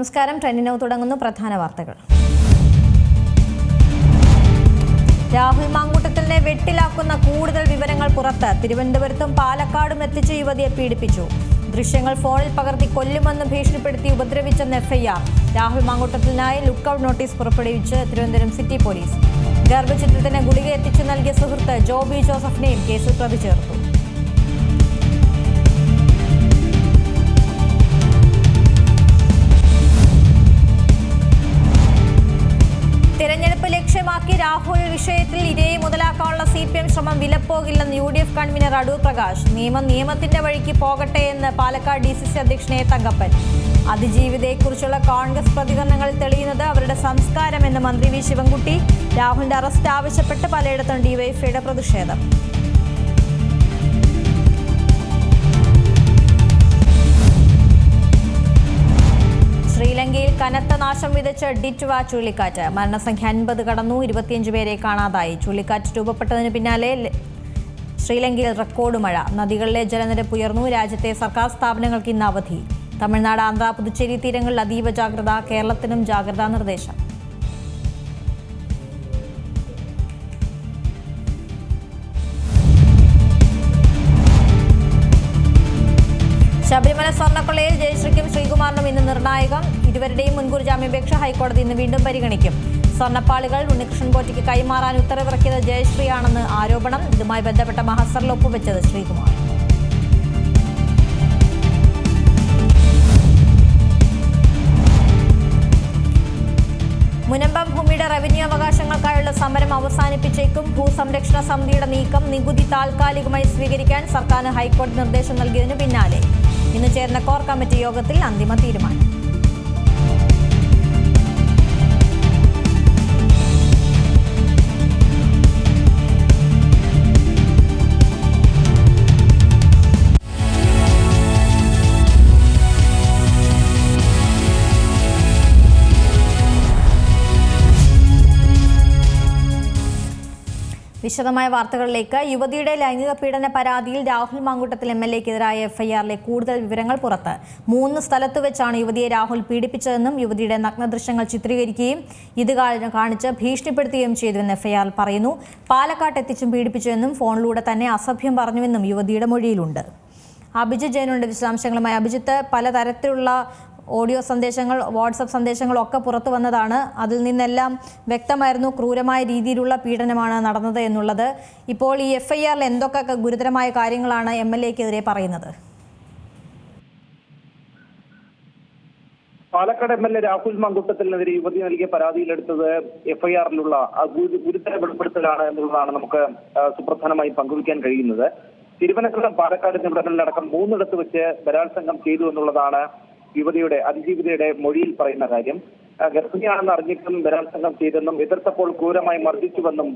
നമസ്കാരം. ട്രെൻഡിനോ തുടങ്ങുന്നു പ്രധാന വാർത്തകൾ. രാഹുൽ മാങ്കൂട്ടത്തിലിനെ വെട്ടിലാക്കുന്ന കൂടുതൽ വിവരങ്ങൾ പുറത്ത് തിരുവനന്തപുരത്തും പാലക്കാടും എത്തിച്ച് യുവതിയെ പീഡിപ്പിച്ചു. ദൃശ്യങ്ങൾ ഫോണിൽ പകർത്തി കൊല്ലുമെന്ന് ഭീഷണിപ്പെടുത്തി ഉപദ്രവിച്ചെന്ന് എഫ്ഐആർ. രാഹുൽ മാങ്കൂട്ടത്തിനായി ലുക്കൌട്ട് നോട്ടീസ് പുറപ്പെടുവിച്ച് തിരുവനന്തപുരം സിറ്റി പോലീസ്. ഗർഭചിത്രത്തിന് ഗുളിക എത്തിച്ചു നൽകിയ സുഹൃത്ത് ജോബി ജോസഫിനെയും കേസിൽ പ്രതി ചേർത്തു ലക്ഷ്യമാക്കി രാഹുൽ വിഷയത്തിൽ ഇരയെ മുതലാക്കാനുള്ള സി പി എം ശ്രമം വിലപ്പോകില്ലെന്ന് U D F convener Adoor Prakash. നിയമം നിയമത്തിന്റെ വഴിക്ക് പോകട്ടെ എന്ന് പാലക്കാട് ഡി സി സി അധ്യക്ഷൻ എ തങ്കപ്പൻ. അതിജീവിതയെക്കുറിച്ചുള്ള കോൺഗ്രസ് പ്രതികരണങ്ങൾ തെളിയുന്നത് അവരുടെ സംസ്കാരമെന്ന് മന്ത്രി വി ശിവൻകുട്ടി. രാഹുലിന്റെ അറസ്റ്റ് ആവശ്യപ്പെട്ട് പലയിടത്തും ഡിവൈഎഫ്ഐയുടെ പ്രതിഷേധം. ശ്രീലങ്കയിൽ കനത്ത നാശം വിതച്ച ഡിറ്റ്വ ചുഴലിക്കാറ്റ്. മരണസംഖ്യ അൻപത് കടന്നു ഇരുപത്തിയഞ്ച് പേരെ കാണാതായി. ചുഴലിക്കാറ്റ് രൂപപ്പെട്ടതിന് പിന്നാലെ ശ്രീലങ്കയിൽ റെക്കോർഡ് മഴ. നദികളിലെ ജലനിരപ്പ് ഉയർന്നു. രാജ്യത്തെ സർക്കാർ സ്ഥാപനങ്ങൾക്ക് ഇന്ന് അവധി. തമിഴ്നാട് ആന്ധ്ര പുതുച്ചേരി തീരങ്ങളിൽ അതീവ ജാഗ്രത കേരളത്തിനും ജാഗ്രതാ നിർദ്ദേശം. ശബരിമല സ്വർണക്കൊള്ളയിൽ ജയശ്രീക്കും ശ്രീകുമാറിനും ഇന്ന് നിർണായകം. ഇരുവരുടെയും മുൻകൂർ ജാമ്യാപേക്ഷ ഹൈക്കോടതി ഇന്ന് വീണ്ടും പരിഗണിക്കും. സ്വർണപ്പാളികൾ ഉണ്ണികൃഷ്ണൻ പോറ്റിക്ക് കൈമാറാൻ ഉത്തരവിറക്കിയത് ജയശ്രീയാണെന്ന് ആരോപണം. ഇതുമായി ബന്ധപ്പെട്ട മഹസറിൽ ഒപ്പുവെച്ചത് ശ്രീകുമാർ. മുനമ്പം ഭൂമിയുടെ റവന്യൂ അവകാശങ്ങൾക്കായുള്ള സമരം അവസാനിപ്പിച്ചേക്കും. ഭൂസംരക്ഷണ സമിതിയുടെ നീക്കം നികുതി താൽക്കാലികമായി സ്വീകരിക്കാൻ സർക്കാർ ഹൈക്കോടതി നിർദ്ദേശം നൽകിയതിനു പിന്നാലെ. ഇന്ന് ചേർന്ന കോർ കമ്മിറ്റി യോഗത്തിൽ അന്തിമ തീരുമാനം. വിശദമായ വാർത്തകളിലേക്ക് യുവതിയുടെ ലൈംഗിക പീഡന പരാതിയിൽ രാഹുൽ മാങ്കൂട്ടത്തിൽ എം എൽ എക്കെതിരായ എഫ്ഐആറിലെ കൂടുതൽ വിവരങ്ങൾ പുറത്ത്. മൂന്ന് സ്ഥലത്ത് വെച്ചാണ് യുവതിയെ രാഹുൽ പീഡിപ്പിച്ചതെന്നും യുവതിയുടെ നഗ്നദൃശ്യങ്ങൾ ചിത്രീകരിക്കുകയും ഇത് കാണിച്ച് ഭീഷണിപ്പെടുത്തുകയും ചെയ്തുവെന്ന് എഫ്ഐആറിൽ പറയുന്നു. പാലക്കാട്ട് എത്തിച്ചും പീഡിപ്പിച്ചുവെന്നും ഫോണിലൂടെ തന്നെ അസഭ്യം പറഞ്ഞുവെന്നും യുവതിയുടെ മൊഴിയിലുണ്ട്. അഭിജിത്ത് ജയനുണ്ട് വിശദാംശങ്ങളുമായി. അഭിജിത്ത് പലതരത്തിലുള്ള ഓഡിയോ സന്ദേശങ്ങൾ വാട്സപ്പ് സന്ദേശങ്ങളൊക്കെ പുറത്തു വന്നതാണ്. അതിൽ നിന്നെല്ലാം വ്യക്തമായിരുന്നു ക്രൂരമായ രീതിയിലുള്ള പീഡനമാണ് നടന്നത് എന്നുള്ളത്. ഇപ്പോൾ ഈ എഫ് ഐ ആറിൽ എന്തൊക്കെ ഗുരുതരമായ കാര്യങ്ങളാണ് എം എൽ എക്കെതിരെ പറയുന്നത്? Palakkad M L A Rahul മങ്കുട്ടത്തിനെതിരെ യുവതി നൽകിയ പരാതിയിലെടുത്തത് എഫ്ഐആറിലുള്ള ഗുരുതര വെളിപ്പെടുത്തലാണ് എന്നുള്ളതാണ് നമുക്ക് സുപ്രധാനമായി പങ്കുവയ്ക്കാൻ കഴിയുന്നത്. തിരുവനന്തപുരം പാലക്കാട് എന്നിവിടങ്ങളിലടക്കം മൂന്നിടത്ത് വെച്ച് ബലാത്സംഗം ചെയ്തു എന്നുള്ളതാണ് യുവതിയുടെ അതിജീവിതയുടെ മൊഴിയിൽ പറയുന്ന കാര്യം. ഗർഭിണിയാണെന്ന് അറിഞ്ഞിട്ടും ബലാത്സംഗം ചെയ്തെന്നും എതിർത്തപ്പോൾ ക്രൂരമായി മർദ്ദിച്ചുവെന്നും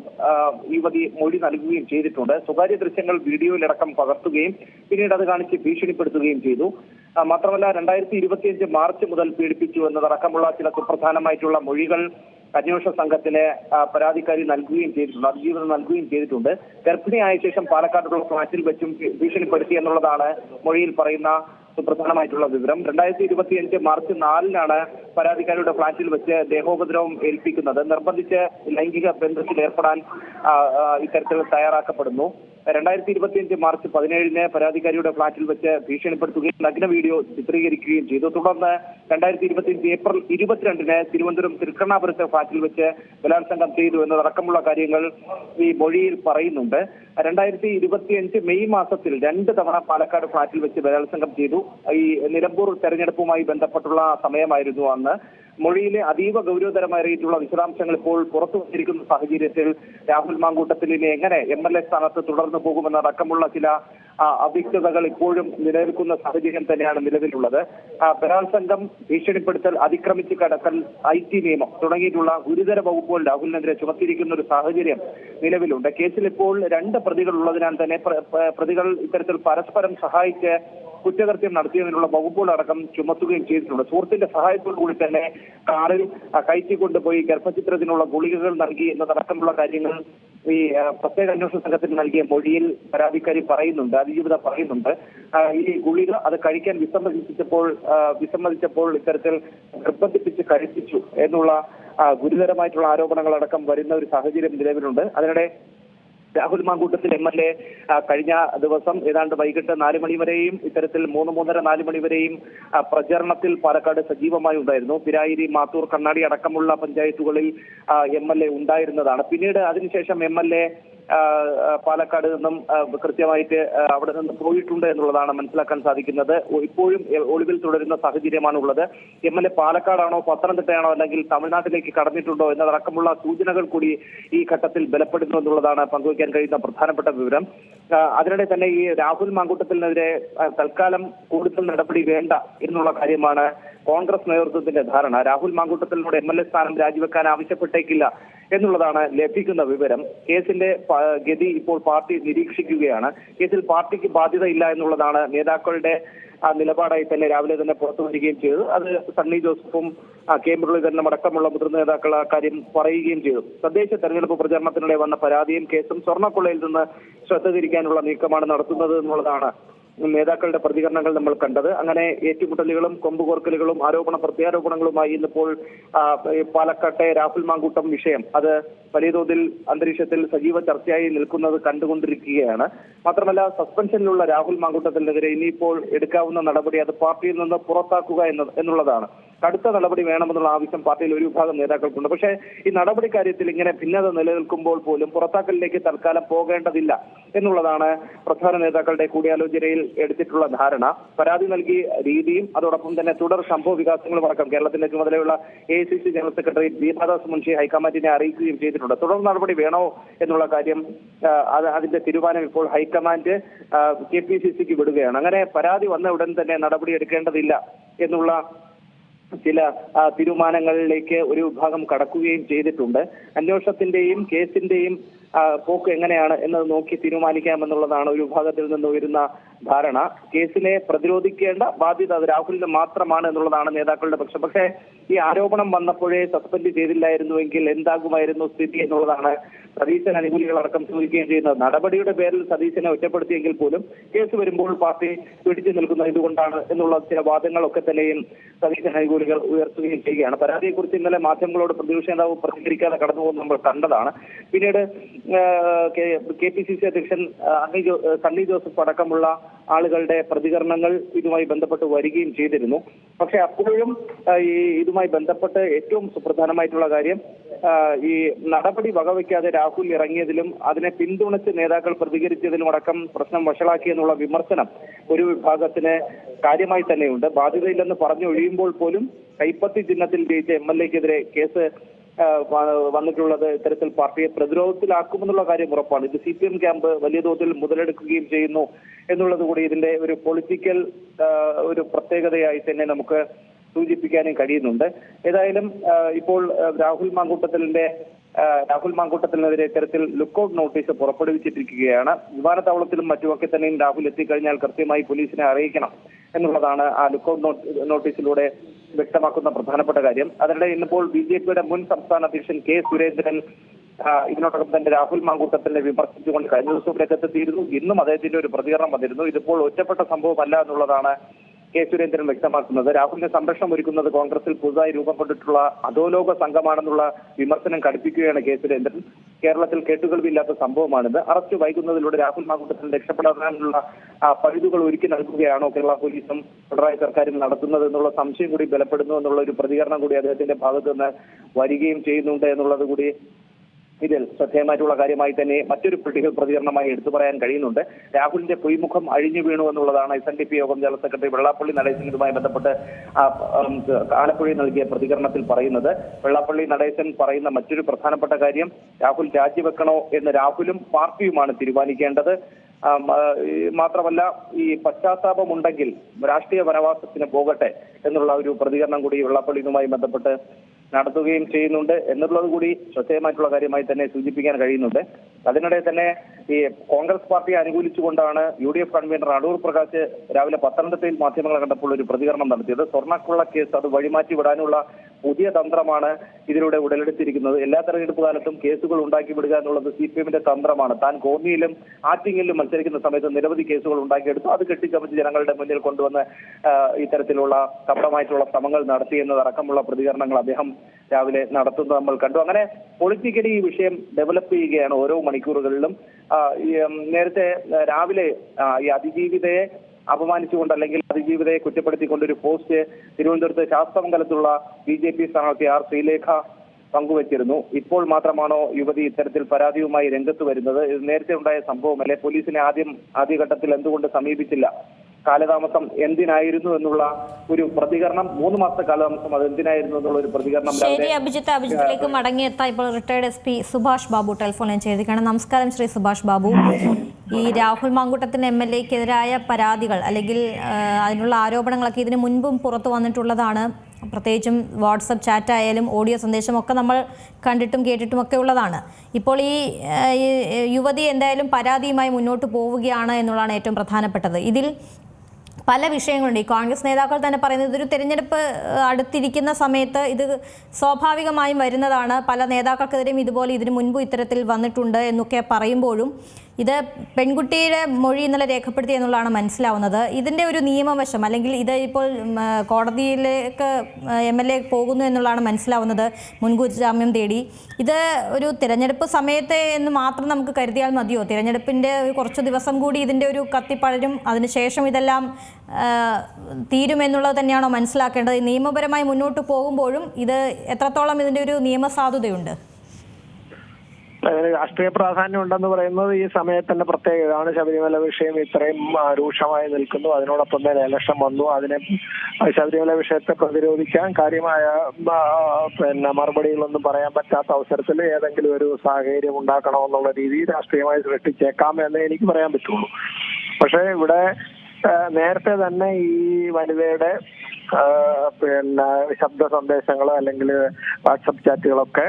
യുവതി മൊഴി നൽകുകയും ചെയ്തിട്ടുണ്ട്. സ്വകാര്യ ദൃശ്യങ്ങൾ വീഡിയോയിലടക്കം പകർത്തുകയും പിന്നീട് അത് കാണിച്ച് ഭീഷണിപ്പെടുത്തുകയും ചെയ്തു. മാത്രമല്ല രണ്ടായിരത്തി ഇരുപത്തിയഞ്ച് മാർച്ച് മുതൽ പീഡിപ്പിച്ചു എന്നതടക്കമുള്ള ചില സുപ്രധാനമായിട്ടുള്ള മൊഴികൾ അന്വേഷണ സംഘത്തിന് പരാതിക്കാരി നൽകുകയും ചെയ്തിട്ടുണ്ട് അതിജീവിതം നൽകുകയും ചെയ്തിട്ടുണ്ട്. ഗർഭിണിയായ ശേഷം പാലക്കാടുള്ള ഫ്ളാറ്റിൽ വെച്ചും ഭീഷണിപ്പെടുത്തി എന്നുള്ളതാണ് മൊഴിയിൽ പറയുന്ന സുപ്രധാനമായിട്ടുള്ള വിവരം. രണ്ടായിരത്തി ഇരുപത്തിയഞ്ച് മാർച്ച് നാലിനാണ് പരാതിക്കാരിയുടെ ഫ്ളാറ്റിൽ വെച്ച് ദേഹോപദ്രവം ഏൽപ്പിക്കുന്നത്. നിർബന്ധിച്ച് ലൈംഗിക ബന്ധത്തിൽ ഏർപ്പെടാൻ ഇത്തരത്തിൽ തയ്യാറാക്കപ്പെടുന്നു. രണ്ടായിരത്തി ഇരുപത്തിയഞ്ച് മാർച്ച് പതിനേഴിന് പരാതിക്കാരിയുടെ ഫ്ളാറ്റിൽ വെച്ച് ഭീഷണിപ്പെടുത്തുകയും നഗ്ന വീഡിയോ ചിത്രീകരിക്കുകയും ചെയ്തു. തുടർന്ന് രണ്ടായിരത്തി ഇരുപത്തിയഞ്ച് ഏപ്രിൽ ഇരുപത്തിരണ്ടിന് തിരുവനന്തപുരം തൃക്കണ്ണാപുരത്തെ ഫ്ളാറ്റിൽ വെച്ച് ബലാത്സംഗം ചെയ്തു എന്നതടക്കമുള്ള കാര്യങ്ങൾ ഈ മൊഴിയിൽ പറയുന്നുണ്ട്. രണ്ടായിരത്തി ഇരുപത്തിയഞ്ച് മെയ് മാസത്തിൽ രണ്ട് തവണ പാലക്കാട് ഫ്ളാറ്റിൽ വെച്ച് ബലാത്സംഗം ചെയ്തു. ഈ നിലമ്പൂർ തെരഞ്ഞെടുപ്പുമായി ബന്ധപ്പെട്ടുള്ള സമയമായിരുന്നു അന്ന്. മൊഴിയിലെ അതീവ ഗൗരവതരമായിട്ടുള്ള വിശദാംശങ്ങൾ ഇപ്പോൾ പുറത്തു വന്നിരിക്കുന്ന സാഹചര്യത്തിൽ രാഹുൽ മാങ്കൂട്ടത്തിലിനെ എങ്ങനെ എം എൽ എ സ്ഥാനത്ത് തുടർന്നു പോകുമെന്നടക്കമുള്ള ചില അവ്യക്തതകൾ ഇപ്പോഴും നിലനിൽക്കുന്ന സാഹചര്യം തന്നെയാണ് നിലവിലുള്ളത്. ബലാത്സംഗം ഭീഷണിപ്പെടുത്തൽ അതിക്രമിച്ച് കടക്കൽ ഐ ടി നിയമം തുടങ്ങിയിട്ടുള്ള ഗുരുതര വകുപ്പുകൾ രാഹുലിനെതിരെ ചുമത്തിയിരിക്കുന്ന ഒരു സാഹചര്യം നിലവിലുണ്ട്. കേസിൽ ഇപ്പോൾ രണ്ട് പ്രതികൾ ഉള്ളതിനാൽ തന്നെ പ്ര- പ്ര- പ്രതികൾ ഇത്തരത്തിൽ പരസ്പരം സഹായിച്ച് കുറ്റകൃത്യം നടത്തിയതിനുള്ള വകുപ്പുകളടക്കം ചുമത്തുകയും ചെയ്തിട്ടുണ്ട്. സുഹൃത്തിന്റെ സഹായത്തോടു കൂടി തന്നെ കാറിൽ കയറ്റിക്കൊണ്ടുപോയി ഗർഭചിത്രത്തിനുള്ള ഗുളികകൾ നൽകി എന്നതടക്കമുള്ള കാര്യങ്ങൾ ഈ പ്രത്യേക അന്വേഷണ സംഘത്തിന് നൽകിയ മൊഴിയിൽ പരാതിക്കാരി പറയുന്നുണ്ട് അതിജീവിത പറയുന്നുണ്ട്. ഈ ഗുളിക അത് കഴിക്കാൻ വിസമ്മതിച്ചപ്പോൾ വിസമ്മതിച്ചപ്പോൾ ഇത്തരത്തിൽ നിർബന്ധിപ്പിച്ച് കഴിപ്പിച്ചു എന്നുള്ള ഗുരുതരമായിട്ടുള്ള ആരോപണങ്ങളടക്കം വരുന്ന ഒരു സാഹചര്യം നിലവിലുണ്ട്. അതിനിടെ Rahul Mankoottathil M L A കഴിഞ്ഞ ദിവസം ഏതാണ്ട് വൈകിട്ട് നാല് മണി വരെയും ഇത്തരത്തിൽ മൂന്ന് മൂന്നര നാല് മണി വരെയും പ്രചരണത്തിൽ പാലക്കാട് സജീവമായി ഉണ്ടായിരുന്നു. പിരായിരി മാത്തൂർ കണ്ണാടി അടക്കമുള്ള പഞ്ചായത്തുകളിൽ എം എൽ എ ഉണ്ടായിരുന്നതാണ്. പിന്നീട് അതിനുശേഷം എം എൽ എ പാലക്കാട് നിന്നും കൃത്യമായിട്ട് അവിടെ നിന്ന് പോയിട്ടുണ്ട് എന്നുള്ളതാണ് മനസ്സിലാക്കാൻ സാധിക്കുന്നത്. ഇപ്പോഴും ഒളിവിൽ തുടരുന്ന സാഹചര്യമാണ് ഉള്ളത് എം എൽ എ പാലക്കാടാണോ പത്തനംതിട്ടയാണോ അല്ലെങ്കിൽ തമിഴ്നാട്ടിലേക്ക് കടന്നിട്ടുണ്ടോ എന്നതടക്കമുള്ള സൂചനകൾ കൂടി ഈ ഘട്ടത്തിൽ ബലപ്പെടുന്നു എന്നുള്ളതാണ് പങ്കുവയ്ക്കാൻ കഴിയുന്ന പ്രധാനപ്പെട്ട വിവരം. അതിനിടെ തന്നെ ഈ രാഹുൽ മാങ്കൂട്ടത്തിനെതിരെ തൽക്കാലം കൂടുതൽ നടപടി വേണ്ട എന്നുള്ള കാര്യമാണ് കോൺഗ്രസ് നേതൃത്വത്തിന്റെ ധാരണ. രാഹുൽ മാങ്കൂട്ടത്തിനോട് എം എൽ എ സ്ഥാനം രാജിവെക്കാൻ ആവശ്യപ്പെട്ടേക്കില്ല. എന്നുള്ളതാണ് ലഭിക്കുന്ന വിവരം. കേസിന്റെ ഗതി ഇപ്പോൾ പാർട്ടി നിരീക്ഷിക്കുകയാണ്. കേസിൽ പാർട്ടിക്ക് ബാധ്യതയില്ല എന്നുള്ളതാണ് നേതാക്കളുടെ നിലപാടായി തന്നെ രാവിലെ തന്നെ പുറത്തു വരികയും ചെയ്തു. അത് സണ്ണി ജോസഫും കെ. മുരളീധരനും അടക്കമുള്ള മുതിർന്ന നേതാക്കൾ ആ കാര്യം പറയുകയും ചെയ്തു. തദ്ദേശ തെരഞ്ഞെടുപ്പ് പ്രചാരണത്തിനിടെ വന്ന പരാതിയും കേസും സ്വർണക്കൊള്ളയിൽ നിന്ന് ശ്രദ്ധ തിരിക്കാനുള്ള നീക്കമാണ് നടത്തുന്നത് എന്നുള്ളതാണ് നേതാക്കളുടെ പ്രതികരണങ്ങൾ നമ്മൾ കണ്ടത്. അങ്ങനെ ഏറ്റുമുട്ടലുകളും കൊമ്പുകോർക്കലുകളും ആരോപണ പ്രത്യാരോപണങ്ങളുമായി ഇന്നിപ്പോൾ പാലക്കാട്ടെ രാഹുൽ മാങ്കൂട്ടം വിഷയം. അത് വലിയ തോതിൽ അന്തരീക്ഷത്തിൽ സജീവ ചർച്ചയായി നിൽക്കുന്നത് കണ്ടുകൊണ്ടിരിക്കുകയാണ്. മാത്രമല്ല സസ്പെൻഷനിലുള്ള രാഹുൽ മാങ്കൂട്ടത്തിനെതിരെ ഇനിയിപ്പോൾ എടുക്കാവുന്ന നടപടി അത് പാർട്ടിയിൽ നിന്ന് പുറത്താക്കുക എന്നുള്ളതാണ്. കടുത്ത നടപടി വേണമെന്നുള്ള ആവശ്യം പാർട്ടിയിൽ ഒരു വിഭാഗം നേതാക്കൾക്കുണ്ട്. പക്ഷേ ഈ നടപടി കാര്യത്തിൽ ഇങ്ങനെ ഭിന്നത നിലനിൽക്കുമ്പോൾ പോലും പുറത്താക്കലിലേക്ക് തൽക്കാലം പോകേണ്ടതില്ല എന്നുള്ളതാണ് പ്രധാന നേതാക്കളുടെ കൂടിയാലോചനയിൽ എടുത്തിട്ടുള്ള ധാരണ. പരാതി നൽകിയ രീതിയും അതോടൊപ്പം തന്നെ തുടർ സംഭവ വികാസങ്ങളും അടക്കം കേരളത്തിന്റെ ചുമതലയുള്ള A C C general secretary Deepa Das Munshi ഹൈക്കമാൻഡിനെ അറിയിക്കുകയും ചെയ്തിട്ടുണ്ട്. തുടർ നടപടി വേണോ എന്നുള്ള കാര്യം അത് അതിന്റെ തീരുമാനം ഇപ്പോൾ ഹൈക്കമാൻഡ് കെ പി സി സിക്ക് വിടുകയാണ്. അങ്ങനെ പരാതി വന്ന ഉടൻ തന്നെ നടപടി എടുക്കേണ്ടതില്ല എന്നുള്ള ചില തീരുമാനങ്ങളിലേക്ക് ഒരു വിഭാഗം കടക്കുകയും ചെയ്തിട്ടുണ്ട്. അന്വേഷണത്തിന്റെയും കേസിന്റെയും പോക്ക് എങ്ങനെയാണ് എന്നത് നോക്കി തീരുമാനിക്കാമെന്നുള്ളതാണ് ഒരു വിഭാഗത്തിൽ നിന്ന് ഉയരുന്ന ധാരണ. കേസിനെ പ്രതിരോധിക്കേണ്ട ബാധ്യത അത് രാഹുലിന് മാത്രമാണ് എന്നുള്ളതാണ് നേതാക്കളുടെ പക്ഷം. പക്ഷേ ഈ ആരോപണം വന്നപ്പോഴേ സസ്പെൻഡ് ചെയ്തില്ലായിരുന്നുവെങ്കിൽ എന്താകുമായിരുന്നു സ്ഥിതി എന്നുള്ളതാണ് സതീശൻ അനുകൂലികളടക്കം ചോദിക്കുകയും ചെയ്യുന്നത് നടപടിയുടെ പേരിൽ സതീശനെ ഒറ്റപ്പെടുത്തിയെങ്കിൽ പോലും കേസ് വരുമ്പോൾ പാർട്ടി പിടിച്ചു നിൽക്കുന്നത് ഇതുകൊണ്ടാണ് എന്നുള്ള ചില വാദങ്ങളൊക്കെ തന്നെയും സതീശൻ അനുകൂലികൾ ഉയർത്തുകയും ചെയ്യുകയാണ്. പരാതിയെക്കുറിച്ച് ഇന്നലെ മാധ്യമങ്ങളോട് പ്രതിപക്ഷ നേതാവ് പ്രതികരിക്കാതെ കടന്നുപോകുന്ന നമ്മൾ കണ്ടതാണ്. പിന്നീട് കെ പി സി സി അധ്യക്ഷൻ സണ്ണി ജോസഫ് അടക്കമുള്ള ആളുകളുടെ പ്രതികരണങ്ങൾ ഇതുമായി ബന്ധപ്പെട്ട് വരികയും ചെയ്തിരുന്നു. പക്ഷെ അപ്പോഴും ഈ ഇതുമായി ബന്ധപ്പെട്ട് ഏറ്റവും സുപ്രധാനമായിട്ടുള്ള കാര്യം ഈ നടപടി വകവയ്ക്കാതെ രാഹുൽ ഇറങ്ങിയതിലും അതിനെ പിന്തുണച്ച് നേതാക്കൾ പ്രതികരിച്ചതിലും അടക്കം പ്രശ്നം വഷളാക്കിയെന്നുള്ള വിമർശനം ഒരു വിഭാഗത്തിന് കാര്യമായി തന്നെയുണ്ട്. ബാധ്യതയില്ലെന്ന് പറഞ്ഞു ഒഴിയുമ്പോൾ പോലും കൈപ്പത്തി ചിഹ്നത്തിൽ ജയിച്ച എം എൽ എക്കെതിരെ കേസ് വന്നിട്ടുള്ളത് ഇത്തരത്തിൽ പാർട്ടിയെ പ്രതിരോധത്തിലാക്കുമെന്നുള്ള കാര്യം ഉറപ്പാണ്. ഇത് സി പി എം ക്യാമ്പ് വലിയ തോതിൽ മുതലെടുക്കുകയും ചെയ്യുന്നു എന്നുള്ളത് കൂടി ഇതിന്റെ ഒരു പൊളിറ്റിക്കൽ ഒരു പ്രത്യേകതയായി തന്നെ നമുക്ക് സൂചിപ്പിക്കാനും കഴിയുന്നുണ്ട്. ഏതായാലും ഇപ്പോൾ രാഹുൽ മാങ്കൂട്ടത്തലിന്റെ രാഹുൽ മാങ്കൂട്ടത്തിനെതിരെ ഇത്തരത്തിൽ ലുക്കൌട്ട് നോട്ടീസ് പുറപ്പെടുവിച്ചിട്ടിരിക്കുകയാണ് വിമാനത്താവളത്തിലും മറ്റുമൊക്കെ തന്നെയും രാഹുൽ എത്തിക്കഴിഞ്ഞാൽ കൃത്യമായി പോലീസിനെ അറിയിക്കണം എന്നുള്ളതാണ് ആ ലുക്കൌട്ട് നോട്ടീസിലൂടെ വ്യക്തമാക്കുന്ന പ്രധാനപ്പെട്ട കാര്യം. അതിനിടെ ഇന്നിപ്പോൾ ബി ജെ പിയുടെ മുൻ സംസ്ഥാന അധ്യക്ഷൻ കെ സുരേന്ദ്രൻ ഇതിനോടൊപ്പം തന്നെ രാഹുൽ മാങ്കൂട്ടത്തിനെ വിമർശിച്ചുകൊണ്ട് കഴിഞ്ഞ ദിവസം രംഗത്തെത്തിയിരുന്നു. ഇന്നും അദ്ദേഹത്തിന്റെ ഒരു പ്രതികരണം വന്നിരുന്നു. ഇതിപ്പോൾ ഒറ്റപ്പെട്ട സംഭവമല്ല എന്നുള്ളതാണ് കെ സുരേന്ദ്രൻ വ്യക്തമാക്കുന്നത്. രാഹുലിന് സംരക്ഷണം ഒരുക്കുന്നത് കോൺഗ്രസിൽ പുതുതായി രൂപം കൊണ്ടിട്ടുള്ള അധോലോക സംഘമാണെന്നുള്ള വിമർശനം കടുപ്പിക്കുകയാണ് കെ സുരേന്ദ്രൻ. കേരളത്തിൽ കേട്ടുകേൾവിയില്ലാത്ത സംഭവമാണിത്. അറസ്റ്റ് വൈകുന്നതിലൂടെ രാഹുൽ മാങ്കൂട്ടത്തിൽ രക്ഷപ്പെടാനുള്ള പഴുതുകൾ ഒരുക്കി നൽകുകയാണോ കേരള പോലീസും പിണറായി സർക്കാരും നടത്തുന്നത് എന്നുള്ള സംശയം കൂടി ബലപ്പെടുന്നു എന്നുള്ള ഒരു പ്രതികരണം കൂടി അദ്ദേഹത്തിന്റെ ഭാഗത്ത് നിന്ന് വരികയും ചെയ്യുന്നുണ്ട് എന്നുള്ളത് കൂടി ഇതിൽ ശ്രദ്ധേയമായിട്ടുള്ള കാര്യമായി തന്നെ മറ്റൊരു പൊളിറ്റിക്കൽ പ്രതികരണമായി എടുത്തു പറയാൻ കഴിയുന്നുണ്ട്. രാഹുലിന്റെ പൊയ്മുഖം അഴിഞ്ഞു വീണു എന്നുള്ളതാണ് എസ് എൻ ഡി പി യോഗം ജനറൽ സെക്രട്ടറി വെള്ളാപ്പള്ളി നടേശൻ ഇതുമായി ബന്ധപ്പെട്ട് ആലപ്പുഴ ആലപ്പുഴയിൽ നൽകിയ പ്രതികരണത്തിൽ പറയുന്നത്. വെള്ളാപ്പള്ളി നടേശൻ പറയുന്ന മറ്റൊരു പ്രധാനപ്പെട്ട കാര്യം രാഹുൽ രാജിവെക്കണോ എന്ന് രാഹുലും പാർട്ടിയുമാണ് തീരുമാനിക്കേണ്ടത്. മാത്രമല്ല ഈ പശ്ചാത്താപം ഉണ്ടെങ്കിൽ രാഷ്ട്രീയ വനവാസത്തിന് പോകട്ടെ എന്നുള്ള ഒരു പ്രതികരണം കൂടി വെള്ളാപ്പള്ളിയുമായി ബന്ധപ്പെട്ട് നടത്തുകയും ചെയ്യുന്നുണ്ട് എന്നുള്ളത് കൂടി ശ്രദ്ധേയമായിട്ടുള്ള കാര്യമായി തന്നെ സൂചിപ്പിക്കാൻ കഴിയുന്നുണ്ട്. അതിനിടെ തന്നെ ഈ കോൺഗ്രസ് പാർട്ടിയെ അനുകൂലിച്ചുകൊണ്ടാണ് U D F convener Adoor Prakash രാവിലെ പത്തനംതിട്ടയിൽ മാധ്യമങ്ങളെ കണ്ടപ്പോൾ ഒരു പ്രതികരണം നടത്തിയത്. സ്വർണക്കുള്ള കേസ് അത് വഴിമാറ്റി വിടാനുള്ള പുതിയ തന്ത്രമാണ് ഇതിലൂടെ ഉടലെടുത്തിരിക്കുന്നത്. എല്ലാ തെരഞ്ഞെടുപ്പ് കാലത്തും കേസുകൾ ഉണ്ടാക്കി വിടുക എന്നുള്ളത് സി പി എമ്മിന്റെ തന്ത്രമാണ്. താൻ കോന്നിയിലും ആറ്റിങ്ങലിലും മത്സരിക്കുന്ന സമയത്ത് നിരവധി കേസുകൾ ഉണ്ടാക്കിയെടുത്തു. അത് കെട്ടിച്ചമച്ച് ജനങ്ങളുടെ മുന്നിൽ കൊണ്ടുവന്ന് ഇത്തരത്തിലുള്ള കപടമായിട്ടുള്ള ശ്രമങ്ങൾ നടത്തി എന്നതടക്കമുള്ള പ്രതികരണങ്ങൾ അദ്ദേഹം രാവിലെ നടത്തുന്നത് നമ്മൾ കണ്ടു. അങ്ങനെ പൊളിറ്റിക്കലി ഈ വിഷയം ഡെവലപ്പ് ചെയ്യുകയാണ് ഓരോ മണിക്കൂറുകളിലും. നേരത്തെ രാവിലെ ഈ അതിജീവിതയെ അപമാനിച്ചുകൊണ്ട് അല്ലെങ്കിൽ അതിജീവിതയെ കുറ്റപ്പെടുത്തിക്കൊണ്ട് ഒരു പോസ്റ്റ് തിരുവനന്തപുരത്ത് ശാസ്ത്രമംഗലത്തുള്ള ബി ജെ പി സ്ഥാനാർത്ഥി ആർ ശ്രീലേഖ പങ്കുവച്ചിരുന്നു. ഇപ്പോൾ മാത്രമാണോ യുവതി ഇത്തരത്തിൽ പരാതിയുമായി രംഗത്ത് വരുന്നത്? ഇത് നേരത്തെ ഉണ്ടായ സംഭവമല്ലേ? പോലീസിനെ ആദ്യം ആദ്യഘട്ടത്തിൽ എന്തുകൊണ്ട് സമീപിച്ചില്ല? കാലതാമസം എന്തിനായിരുന്നു എന്നുള്ള ഒരു പ്രതികരണം മൂന്ന് മാസത്തെ കാലതാമസം അത് എന്തിനായിരുന്നു എന്നുള്ള ഒരു പ്രതികരണം ശരി അഭിജിത്ത് അഭിജിത്തിലേക്ക് മടങ്ങിയെത്താൻ ഇപ്പോൾ retired S P Subhash Babu ടെലിഫോണിൽ ചെയ്തിരിക്കുകയാണ്. നമസ്കാരം ശ്രീ സുഭാഷ് ബാബു. ഈ രാഹുൽ മാങ്കുട്ടത്തിന് എം എൽ എക്കെതിരായ പരാതികൾ അല്ലെങ്കിൽ അതിനുള്ള ആരോപണങ്ങളൊക്കെ ഇതിനു മുൻപും പുറത്തു വന്നിട്ടുള്ളതാണ്. പ്രത്യേകിച്ചും വാട്സപ്പ് ചാറ്റ് ആയാലും ഓഡിയോ സന്ദേശം ഒക്കെ നമ്മൾ കണ്ടിട്ടും കേട്ടിട്ടും ഒക്കെ ഉള്ളതാണ്. ഇപ്പോൾ ഈ യുവതി എന്തായാലും പരാതിയുമായി മുന്നോട്ട് പോവുകയാണ് എന്നുള്ളതാണ് ഏറ്റവും പ്രധാനപ്പെട്ടത്. ഇതിൽ പല വിഷയങ്ങളുണ്ട്. ഈ കോൺഗ്രസ് നേതാക്കൾ തന്നെ പറയുന്നത് ഇതൊരു തെരഞ്ഞെടുപ്പ് അടുത്തിരിക്കുന്ന സമയത്ത് ഇത് സ്വാഭാവികമായും വരുന്നതാണ്. പല നേതാക്കൾക്കെതിരെയും ഇതുപോലെ ഇതിനു മുൻപ് ഇത്തരത്തിൽ വന്നിട്ടുണ്ട് എന്നൊക്കെ പറയുമ്പോഴും ഇത് പെൺകുട്ടിയുടെ മൊഴി ഇന്നലെ രേഖപ്പെടുത്തി എന്നുള്ളതാണ് മനസ്സിലാവുന്നത്. ഇതിന്റെ ഒരു നിയമവശം അല്ലെങ്കിൽ ഇത് ഇപ്പോൾ കോടതിയിലേക്ക് എം എൽ എ പോകുന്നു എന്നുള്ളതാണ് മനസ്സിലാവുന്നത് മുൻകൂർ ജാമ്യം തേടി. ഇത് ഒരു തിരഞ്ഞെടുപ്പ് സമയത്തെ എന്ന് മാത്രം നമുക്ക് കരുതിയാൽ മതിയോ? തിരഞ്ഞെടുപ്പിന്റെ കുറച്ച് ദിവസം കൂടി ഇതിന്റെ ഒരു കത്തിപ്പഴരും അതിനുശേഷം ഇതെല്ലാം തീരുമെന്നുള്ളത് തന്നെയാണോ മനസ്സിലാക്കേണ്ടത്? നിയമപരമായി മുന്നോട്ട് പോകുമ്പോഴും ഇത് എത്രത്തോളം ഇതിന്റെ ഒരു നിയമസാധുതയുണ്ട്? രാഷ്ട്രീയ പ്രാധാന്യം ഉണ്ടെന്ന് പറയുന്നത് ഈ സമയത്തിന്റെ പ്രത്യേകതയാണ് ശബരിമല വിഷയം ഇത്രയും രൂക്ഷമായി നിൽക്കുന്നു. അതിനോടൊപ്പം തന്നെ ഇലക്ഷൻ വന്നു. അതിനെ ശബരിമല വിഷയത്തെ പ്രതിരോധിക്കാൻ കാര്യമായ പിന്നെ മറുപടികളൊന്നും പറയാൻ പറ്റാത്ത അവസരത്തിൽ ഏതെങ്കിലും ഒരു സാഹചര്യം ഉണ്ടാക്കണമെന്നുള്ള രീതി രാഷ്ട്രീയമായി സൃഷ്ടിച്ചേക്കാം എന്ന് എനിക്ക് പറയാൻ പറ്റുള്ളൂ. പക്ഷേ ഇവിടെ നേരത്തെ തന്നെ ഈ വനിതയുടെ പിന്നെ ശബ്ദ സന്ദേശങ്ങളോ അല്ലെങ്കിൽ വാട്സപ്പ് ചാറ്റുകളൊക്കെ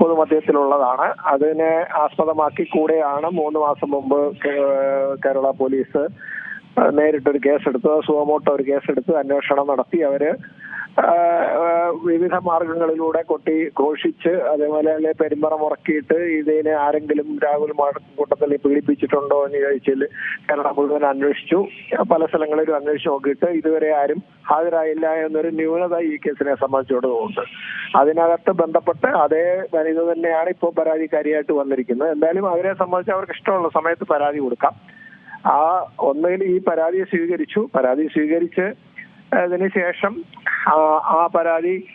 പൊതുമധ്യത്തിലുള്ളതാണ്. അതിനെ ആസ്പദമാക്കി കൂടെയാണ് മൂന്ന് മാസം മുമ്പ് കേരള പോലീസ് നേരിട്ടൊരു കേസെടുത്ത് സുവമോട്ടോ ഒരു കേസെടുത്ത് അന്വേഷണം നടത്തി. അവർ വിവിധ മാർഗങ്ങളിലൂടെ കൊട്ടി ഘോഷിച്ച് അതേപോലെ അല്ലെ പെരുമ്പറ മുറക്കിയിട്ട് ഇതിനെ ആരെങ്കിലും രാഹുൽ മാടക്കൂട്ടത്തിൽ പീഡിപ്പിച്ചിട്ടുണ്ടോ എന്ന് ചോദിച്ചാൽ കേരളം മുഴുവൻ അന്വേഷിച്ചു. പല സ്ഥലങ്ങളിലും അന്വേഷിച്ച് നോക്കിയിട്ട് ഇതുവരെ ആരും ഹാജരായില്ല എന്നൊരു ന്യൂനത ഈ കേസിനെ സംബന്ധിച്ചിടത്തുമുണ്ട് അതിനകത്ത് ബന്ധപ്പെട്ട് അതേ വനിത തന്നെയാണ് ഇപ്പോൾ പരാതിക്കാരിയായിട്ട് വന്നിരിക്കുന്നത്. എന്തായാലും അവരെ സംബന്ധിച്ച് അവർക്ക് ഇഷ്ടമുള്ള സമയത്ത് പരാതി കൊടുക്കാം. ആ ഒന്നുകിൽ ഈ പരാതിയെ സ്വീകരിച്ചു. പരാതി സ്വീകരിച്ച് അതിന് ശേഷം ആ പരാതി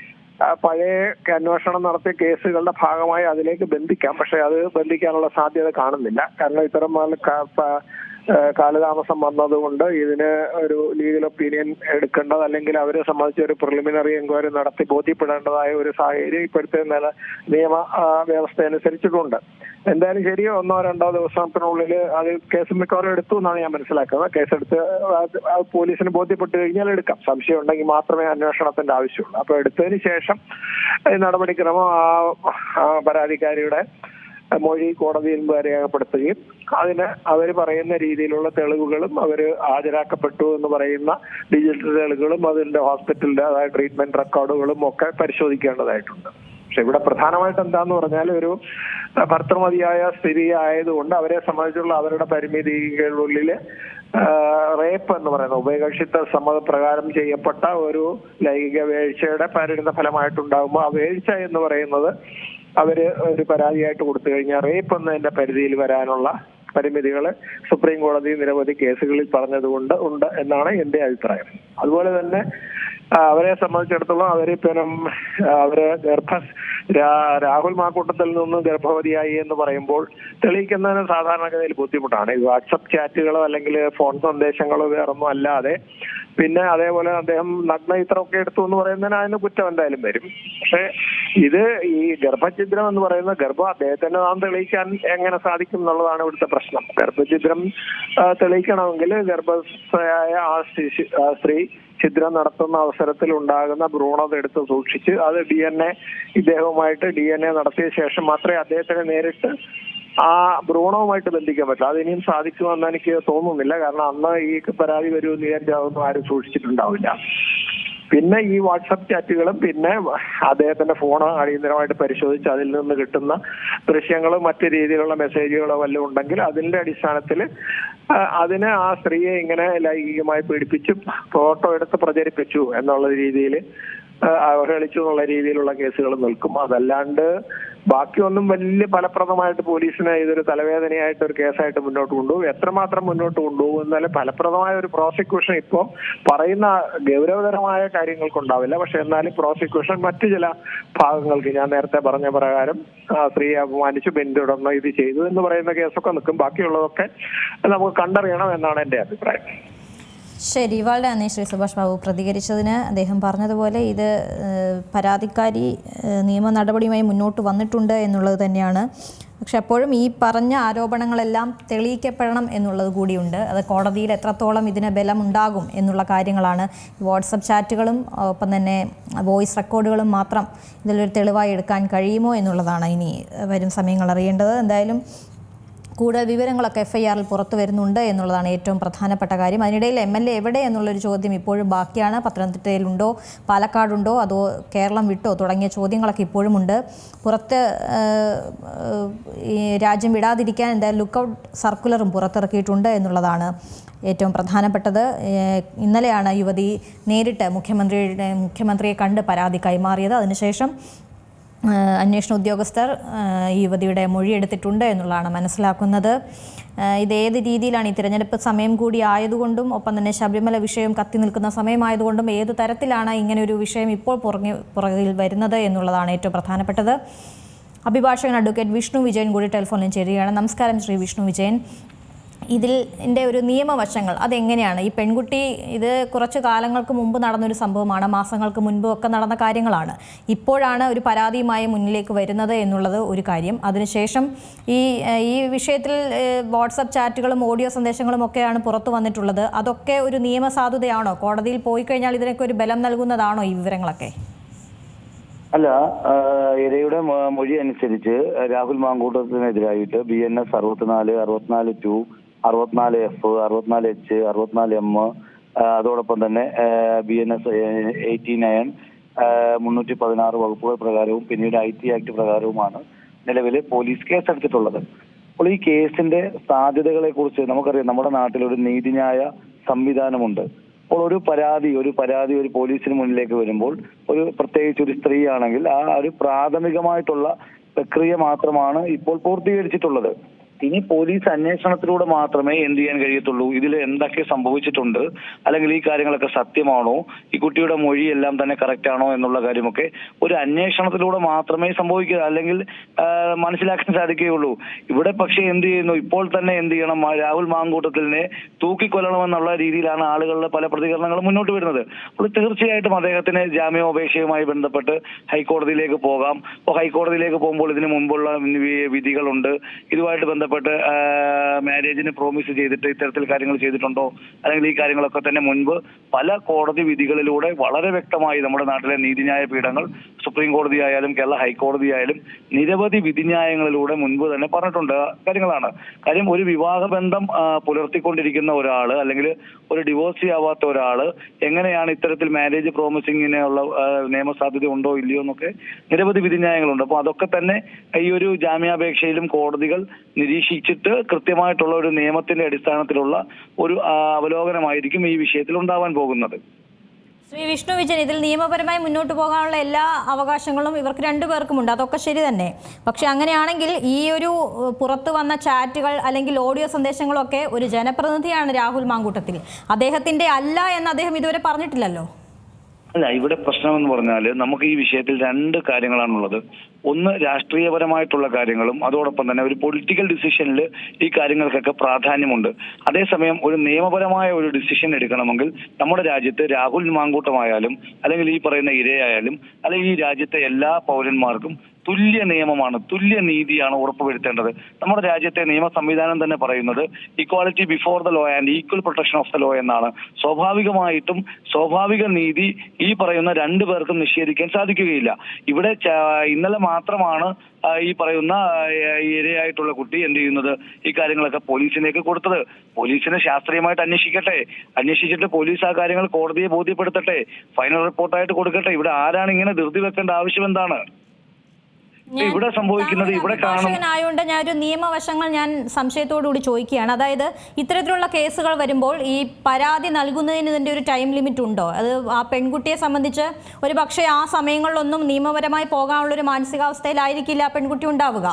പഴയ അന്വേഷണം നടത്തിയ കേസുകളുടെ ഭാഗമായി അതിലേക്ക് ബന്ധിക്കാം. പക്ഷെ അത് ബന്ധിക്കാനുള്ള സാധ്യത കാണുന്നില്ല. കാരണം ഇത്തരം കാലതാമസം വന്നതുകൊണ്ട് ഇതിന് ഒരു ലീഗൽ ഒപ്പീനിയൻ എടുക്കേണ്ടത് അല്ലെങ്കിൽ അവരെ സംബന്ധിച്ച് ഒരു പ്രിലിമിനറി എൻക്വയറി നടത്തി ബോധ്യപ്പെടേണ്ടതായ ഒരു സാഹചര്യം ഇപ്പോഴത്തെ നില നിയമ വ്യവസ്ഥ അനുസരിച്ചിട്ടുണ്ട്. എന്തായാലും ശരി ഒന്നോ രണ്ടോ ദിവസത്തിനുള്ളിൽ അത് കേസ് മിക്കവാറും എടുത്തു എന്നാണ് ഞാൻ മനസ്സിലാക്കുന്നത്. കേസെടുത്ത് പോലീസിന് ബോധ്യപ്പെട്ട് കഴിഞ്ഞാൽ എടുക്കാം. സംശയം ഉണ്ടെങ്കിൽ മാത്രമേ അന്വേഷണത്തിന്റെ ആവശ്യമുള്ളൂ. അപ്പൊ എടുത്തതിന് ശേഷം നടപടിക്രമം ആ പരാതിക്കാരിയുടെ മൊഴി കോടതിയിൽ മുമ്പ് രേഖപ്പെടുത്തുകയും അതിന് അവർ പറയുന്ന രീതിയിലുള്ള തെളിവുകളും അവർ ഹാജരാക്കപ്പെട്ടു എന്ന് പറയുന്ന ഡിജിറ്റൽ തെളിവുകളും അതിന്റെ ഹോസ്പിറ്റലിന്റെ അതായത് ട്രീറ്റ്മെന്റ് റെക്കോർഡുകളും ഒക്കെ പരിശോധിക്കേണ്ടതായിട്ടുണ്ട്. പക്ഷെ ഇവിടെ പ്രധാനമായിട്ട് എന്താന്ന് പറഞ്ഞാൽ ഒരു ഭർത്തൃമതിയായ സ്ഥിതി ആയതുകൊണ്ട് അവരെ സംബന്ധിച്ചുള്ള അവരുടെ പരിമിതികളുള്ളിൽ റേപ്പ് എന്ന് പറയുന്ന ഉഭയകക്ഷിത്വ സമ്മതപ്രകാരം ചെയ്യപ്പെട്ട ഒരു ലൈംഗിക വീഴ്ചയുടെ പരിണിത ഫലമായിട്ടുണ്ടാകുമ്പോൾ ആ വീഴ്ച എന്ന് പറയുന്നത് അവർ ഒരു പരാതിയായിട്ട് കൊടുത്തു കഴിഞ്ഞാൽ റേപ്പ് എന്നതിന്റെ പരിധിയിൽ വരാനുള്ള പരിമിതികൾ സുപ്രീം കോടതി നിരവധി കേസുകളിൽ പറഞ്ഞതുകൊണ്ട് ഉണ്ട് എന്നാണ് എന്റെ അഭിപ്രായം. അതുപോലെ തന്നെ അവരെ സംബന്ധിച്ചിടത്തോളം അവർ പിന്നെ അവർ ഗർഭ രാഹുൽ മാക്കൂട്ടത്തിൽ നിന്ന് ഗർഭവതിയായി എന്ന് പറയുമ്പോൾ തെളിയിക്കുന്നതിന് സാധാരണഗതിയിൽ ബുദ്ധിമുട്ടാണ്. ഈ വാട്സപ്പ് ചാറ്റുകളോ അല്ലെങ്കിൽ ഫോൺ സന്ദേശങ്ങളോ വേറൊന്നും അല്ലാതെ പിന്നെ അതേപോലെ അദ്ദേഹം നഗ്ന ഇത്രമൊക്കെ എടുത്തു എന്ന് പറയുന്നതിന് അതിന് കുറ്റം എന്തായാലും വരും. പക്ഷെ ഇത് ഈ ഗർഭഛിദ്രം എന്ന് പറയുന്ന ഗർഭം അദ്ദേഹത്തിന്റെ നാം തെളിയിക്കാൻ എങ്ങനെ സാധിക്കും എന്നുള്ളതാണ് ഇവിടുത്തെ പ്രശ്നം. ഗർഭഛിദ്രം തെളിയിക്കണമെങ്കിൽ ഗർഭസ്ഥയായ ആ സ്ത്രീ ഛിദ്രം നടത്തുന്ന അവസരത്തിൽ ഉണ്ടാകുന്ന ഭ്രൂണത എടുത്ത് സൂക്ഷിച്ച് അത് ഡി എൻ എ ഇദ്ദേഹവുമായിട്ട് ഡി എൻ എ നടത്തിയ ശേഷം മാത്രമേ അദ്ദേഹത്തിന് നേരിട്ട് ആ ഭ്രൂണവുമായിട്ട് ബന്ധിക്കാൻ പറ്റില്ല അത് ഇനിയും സാധിക്കുമെന്ന് എനിക്ക് തോന്നുന്നില്ല. കാരണം അന്ന് ഈ പരാതി വരുമെന്ന് വിചാരിച്ചാതൊന്നും ആരും സൂക്ഷിച്ചിട്ടുണ്ടാവില്ല. പിന്നെ ഈ വാട്സപ്പ് ചാറ്റുകളും പിന്നെ അദ്ദേഹത്തിന്റെ ഫോൺ അടിയന്തരമായിട്ട് പരിശോധിച്ച് അതിൽ നിന്ന് കിട്ടുന്ന ദൃശ്യങ്ങളും മറ്റു രീതിയിലുള്ള മെസ്സേജുകളോ വല്ലതും ഉണ്ടെങ്കിൽ അതിന്റെ അടിസ്ഥാനത്തിൽ അതിന് ആ സ്ത്രീയെ ഇങ്ങനെ ലൈംഗികമായി പീഡിപ്പിച്ചു ഫോട്ടോ എടുത്ത് പ്രചരിപ്പിച്ചു എന്നുള്ള രീതിയിൽ അവഹേളിച്ചു എന്നുള്ള രീതിയിലുള്ള കേസുകൾ നിൽക്കും. അതല്ലാണ്ട് ബാക്കിയൊന്നും വലിയ ഫലപ്രദമായിട്ട് പോലീസിന് ഇതൊരു തലവേദനയായിട്ട് ഒരു കേസായിട്ട് മുന്നോട്ട് കൊണ്ടുപോകും. എത്രമാത്രം മുന്നോട്ട് കൊണ്ടുപോകും എന്നാലും ഫലപ്രദമായ ഒരു പ്രോസിക്യൂഷൻ ഇപ്പോൾ പറയുന്ന ഗൗരവതരമായ കാര്യങ്ങൾക്കുണ്ടാവില്ല. പക്ഷെ എന്നാലും പ്രോസിക്യൂഷൻ മറ്റു ചില ഭാഗങ്ങൾക്ക് ഞാൻ നേരത്തെ പറഞ്ഞ പ്രകാരം സ്ത്രീയെ അപമാനിച്ചു പിന്തുടർന്ന് ഇത് ചെയ്തു എന്ന് പറയുന്ന കേസൊക്കെ നിൽക്കും. ബാക്കിയുള്ളതൊക്കെ നമുക്ക് കണ്ടറിയണം എന്നാണ് എന്റെ അഭിപ്രായം. ശരി ഇവാളുടെ ശ്രീ സുഭാഷ് ബാബു. പ്രതികരിച്ചതിന് അദ്ദേഹം പറഞ്ഞതുപോലെ ഇത് പരാതിക്കാരി നിയമ നടപടിയുമായി മുന്നോട്ട് വന്നിട്ടുണ്ട് എന്നുള്ളത് തന്നെയാണ്. പക്ഷെ അപ്പോഴും ഈ പറഞ്ഞ ആരോപണങ്ങളെല്ലാം തെളിയിക്കപ്പെടണം എന്നുള്ളത് കൂടിയുണ്ട്. അത് കോടതിയിൽ എത്രത്തോളം ഇതിന് ബലമുണ്ടാകും എന്നുള്ള കാര്യങ്ങളാണ്. വാട്സപ്പ് ചാറ്റുകളും ഒപ്പം തന്നെ വോയിസ് റെക്കോർഡുകളും മാത്രം ഇതിലൊരു തെളിവായി എടുക്കാൻ കഴിയുമോ എന്നുള്ളതാണ് ഇനി വരും സമയങ്ങൾ അറിയേണ്ടത്. എന്തായാലും കൂടുതൽ വിവരങ്ങളൊക്കെ എഫ് ഐ ആറിൽ പുറത്തു വരുന്നുണ്ട് എന്നുള്ളതാണ് ഏറ്റവും പ്രധാനപ്പെട്ട കാര്യം. അതിനിടയിൽ എം എൽ എ എവിടെ എന്നുള്ളൊരു ചോദ്യം ഇപ്പോഴും ബാക്കിയാണ്. പത്തനംതിട്ടയിലുണ്ടോ? പാലക്കാടുണ്ടോ? അതോ കേരളം വിട്ടോ? തുടങ്ങിയ ചോദ്യങ്ങളൊക്കെ ഇപ്പോഴുമുണ്ട് പുറത്ത് രാജ്യം വിടാതിരിക്കാൻ എന്തായാലും ലുക്കൗട്ട് സർക്കുലറും പുറത്തിറക്കിയിട്ടുണ്ട് എന്നുള്ളതാണ് ഏറ്റവും പ്രധാനപ്പെട്ടത്. ഇന്നലെയാണ് യുവതി നേരിട്ട് മുഖ്യമന്ത്രിയുടെ മുഖ്യമന്ത്രിയെ കണ്ട് പരാതി കൈമാറിയത്. അതിനുശേഷം അന്വേഷണ ഉദ്യോഗസ്ഥർ യുവതിയുടെ മൊഴിയെടുത്തിട്ടുണ്ട് എന്നുള്ളതാണ് മനസ്സിലാക്കുന്നത്. ഇതേത് രീതിയിലാണ് ഈ തിരഞ്ഞെടുപ്പ് സമയം കൂടി ആയതുകൊണ്ടും ഒപ്പം തന്നെ ശബരിമല വിഷയം കത്തി നിൽക്കുന്ന സമയമായതുകൊണ്ടും ഏത് തരത്തിലാണ് ഇങ്ങനെ ഒരു വിഷയം ഇപ്പോൾ പുറകെ പുറകിൽ വരുന്നത് എന്നുള്ളതാണ് ഏറ്റവും പ്രധാനപ്പെട്ടത്. അഭിഭാഷകൻ അഡ്വക്കേറ്റ് വിഷ്ണു വിജയൻ കൂടി ടെലിഫോണിൽ ചേരുകയാണ്. നമസ്കാരം ശ്രീ വിഷ്ണു വിജയൻ. ഇതിൽ ന്റെ ഒരു നിയമവശങ്ങൾ അതെങ്ങനെയാണ്? ഈ പെൺകുട്ടി ഇത് കുറച്ച് കാലങ്ങൾക്ക് മുമ്പ് നടന്നൊരു സംഭവമാണ് മാസങ്ങൾക്ക് മുൻപും ഒക്കെ നടന്ന കാര്യങ്ങളാണ്. ഇപ്പോഴാണ് ഒരു പരാതിയുമായി മുന്നിലേക്ക് വരുന്നത് എന്നുള്ളത് ഒരു കാര്യം. അതിനുശേഷം ഈ ഈ വിഷയത്തിൽ വാട്സപ്പ് ചാറ്റുകളും ഓഡിയോ സന്ദേശങ്ങളും ഒക്കെയാണ് പുറത്തു വന്നിട്ടുള്ളത്. അതൊക്കെ ഒരു നിയമസാധുതയാണോ? കോടതിയിൽ പോയി കഴിഞ്ഞാൽ ഇതിനൊക്കെ ഒരു ബലം നൽകുന്നതാണോ ഈ വിവരങ്ങളൊക്കെ? അല്ല ഇരയുടെ മൊഴി അനുസരിച്ച് രാഹുൽ മാങ്കൂട്ടത്തിനെതിരായിട്ട് ബി എൻ എസ് അറുപത്തിനാല് അറുപത്തിനാല് ടു അറുപത്തിനാല് എഫ് അറുപത്തിനാല് എച്ച് അറുപത്തിനാല് എം അതോടൊപ്പം തന്നെ B N S eighty nine മുന്നൂറ്റി പതിനാറ് വകുപ്പുകൾ പ്രകാരവും പിന്നീട് ഐ ടി ആക്ട് പ്രകാരവുമാണ് നിലവിൽ പോലീസ് കേസ് എടുത്തിട്ടുള്ളത്. അപ്പോൾ ഈ കേസിന്റെ സാധ്യതകളെ കുറിച്ച് നമുക്കറിയാം നമ്മുടെ നാട്ടിൽ ഒരു നീതിന്യായ സംവിധാനമുണ്ട്. അപ്പോൾ ഒരു പരാതി ഒരു പരാതി ഒരു പോലീസിന് മുന്നിലേക്ക് വരുമ്പോൾ ഒരു പ്രത്യേകിച്ച് ഒരു സ്ത്രീ ആണെങ്കിൽ ആ ഒരു പ്രാഥമികമായിട്ടുള്ള പ്രക്രിയ മാത്രമാണ് ഇപ്പോൾ പൂർത്തീകരിച്ചിട്ടുള്ളത്. ഇനി പോലീസ് അന്വേഷണത്തിലൂടെ മാത്രമേ എന്ത് ചെയ്യാൻ കഴിയത്തുള്ളൂ? ഇതിൽ എന്തൊക്കെ സംഭവിച്ചിട്ടുണ്ട്? അല്ലെങ്കിൽ ഈ കാര്യങ്ങളൊക്കെ സത്യമാണോ? ഈ കുട്ടിയുടെ മൊഴി എല്ലാം തന്നെ കറക്റ്റ് ആണോ എന്നുള്ള കാര്യമൊക്കെ ഒരു അന്വേഷണത്തിലൂടെ മാത്രമേ സംഭവിക്കുക അല്ലെങ്കിൽ മനസ്സിലാക്കാൻ സാധിക്കുകയുള്ളൂ. ഇവിടെ പക്ഷേ എന്ത് ചെയ്യുന്നു? ഇപ്പോൾ തന്നെ എന്ത് ചെയ്യണം? രാഹുൽ മാങ്കൂട്ടത്തിലിനെ തൂക്കിക്കൊല്ലണമെന്നുള്ള രീതിയിലാണ് ആളുകളുടെ പല പ്രതികരണങ്ങളും മുന്നോട്ട് വരുന്നത്. അപ്പോൾ തീർച്ചയായിട്ടും അദ്ദേഹത്തിന് ജാമ്യാപേക്ഷയുമായി ബന്ധപ്പെട്ട് ഹൈക്കോടതിയിലേക്ക് പോകാം. അപ്പോൾ ഹൈക്കോടതിയിലേക്ക് പോകുമ്പോൾ ഇതിന് മുമ്പുള്ള വിധികളുണ്ട്. ഇതുമായിട്ട് ബന്ധപ്പെട്ട് ആ, മാരേജിന് പ്രോമിസ് ചെയ്തിട്ട് ഇത്തരത്തിൽ കാര്യങ്ങൾ ചെയ്തിട്ടുണ്ടോ? അല്ലെങ്കിൽ ഈ കാര്യങ്ങളൊക്കെ തന്നെ മുൻപ് പല കോടതി വിധികളിലൂടെ വളരെ വ്യക്തമായി നമ്മുടെ നാട്ടിലെ നീതിന്യായ പീഠങ്ങൾ സുപ്രീം കോടതി ആയാലും കേരള ഹൈക്കോടതി ആയാലും നിരവധി വിധിന്യായങ്ങളിലൂടെ മുൻപ് തന്നെ പറഞ്ഞിട്ടുണ്ട് കാര്യങ്ങളാണ്. കാര്യം ഒരു വിവാഹ ബന്ധം പുലർത്തിക്കൊണ്ടിരിക്കുന്ന ഒരാൾ അല്ലെങ്കിൽ ഒരു ഡിവോഴ്സി ആവാത്ത ഒരാൾ എങ്ങനെയാണ് ഇത്തരത്തിൽ മാരേജ് പ്രോമിസിങ്ങിനുള്ള നിയമസാധ്യത ഉണ്ടോ ഇല്ലയോ എന്നൊക്കെ നിരവധി വിധിന്യായങ്ങളുണ്ട്. അപ്പോൾ അതൊക്കെ തന്നെ ഈ ഒരു ജാമ്യാപേക്ഷയിലും കോടതികൾ നിരീക്ഷിച്ചിട്ട് കൃത്യമായിട്ടുള്ള ഒരു നിയമത്തിന്റെ അടിസ്ഥാനത്തിലുള്ള ഒരു അവലോകനമായിരിക്കും ഈ വിഷയത്തിൽ ഉണ്ടാവാൻ പോകുന്നത്. ശ്രീ വിഷ്ണു വിജയൻ ഇതിൽ നിയമപരമായി മുന്നോട്ട് പോകാനുള്ള എല്ലാ അവകാശങ്ങളും ഇവർക്ക് രണ്ടുപേർക്കുമുണ്ട് അതൊക്കെ ശരി തന്നെ. പക്ഷെ അങ്ങനെയാണെങ്കിൽ ഈ ഒരു പുറത്തു വന്ന ചാറ്റുകൾ അല്ലെങ്കിൽ ഓഡിയോ സന്ദേശങ്ങളൊക്കെ ഒരു ജനപ്രതിനിധിയാണ് രാഹുൽ മാങ്കൂട്ടത്തിൽ. അദ്ദേഹത്തിന്റെ അല്ല എന്ന് അദ്ദേഹം ഇതുവരെ പറഞ്ഞിട്ടില്ലല്ലോ? അല്ല ഇവിടെ പ്രശ്നം എന്ന് പറഞ്ഞാൽ നമുക്ക് ഈ വിഷയത്തിൽ രണ്ട് കാര്യങ്ങളാണുള്ളത്. ഒന്ന് രാഷ്ട്രീയപരമായിട്ടുള്ള കാര്യങ്ങളും അതോടൊപ്പം തന്നെ ഒരു പൊളിറ്റിക്കൽ ഡിസിഷനിൽ ഈ കാര്യങ്ങൾക്കൊക്കെ പ്രാധാന്യമുണ്ട്. അതേസമയം ഒരു നിയമപരമായ ഒരു ഡിസിഷൻ എടുക്കണമെങ്കിൽ നമ്മുടെ രാജ്യത്ത് രാഹുൽ മാങ്കൂട്ടമായാലും അല്ലെങ്കിൽ ഈ പറയുന്ന ഇരയായാലും അല്ലെങ്കിൽ ഈ രാജ്യത്തെ എല്ലാ പൗരന്മാർക്കും തുല്യ നിയമമാണ് തുല്യ നീതിയാണ് ഉറപ്പുവരുത്തേണ്ടത്. നമ്മുടെ രാജ്യത്തെ നിയമ സംവിധാനം തന്നെ പറയുന്നത് equality before the law and equal protection of the law എന്നാണ്. സ്വാഭാവികമായിട്ടും സ്വാഭാവിക നീതി ഈ പറയുന്ന രണ്ടു പേർക്കും നിഷേധിക്കാൻ സാധിക്കുകയില്ല. ഇവിടെ ഇന്നലെ മാത്രമാണ് ഈ പറയുന്ന ഇരയായിട്ടുള്ള കുട്ടി എന്ത് ചെയ്യുന്നത്? ഈ കാര്യങ്ങളൊക്കെ പോലീസിലേക്ക് കൊടുത്തത്. പോലീസിനെ ശാസ്ത്രീയമായിട്ട് അന്വേഷിക്കട്ടെ. അന്വേഷിച്ചിട്ട് പോലീസ് ആ കാര്യങ്ങൾ കോടതിയെ ബോധ്യപ്പെടുത്തട്ടെ. ഫൈനൽ റിപ്പോർട്ടായിട്ട് കൊടുക്കട്ടെ. ഇവിടെ ആരാണ് ഇങ്ങനെ ധൃതി വെക്കേണ്ട ആവശ്യം എന്താണ്? ഇവിടെ സംഭവിക്കുന്നത് ഇവിടെ കാണും. അഭിഭാഷകനായോണ്ട് ഞാൻ ഒരു നിയമവശങ്ങൾ ഞാൻ സംശയത്തോടുകൂടി ചോദിക്കുകയാണ്. അതായത് ഇത്തരത്തിലുള്ള കേസുകൾ വരുമ്പോൾ ഈ പരാതി നൽകുന്നതിന് ഇതിന്റെ ഒരു ടൈം ലിമിറ്റ് ഉണ്ടോ? അത് ആ പെൺകുട്ടിയെ സംബന്ധിച്ച് ഒരു പക്ഷേ ആ സമയങ്ങളിലൊന്നും നിയമപരമായി പോകാനുള്ള ഒരു മാനസികാവസ്ഥയിലായിരിക്കില്ല ആ പെൺകുട്ടി ഉണ്ടാവുക.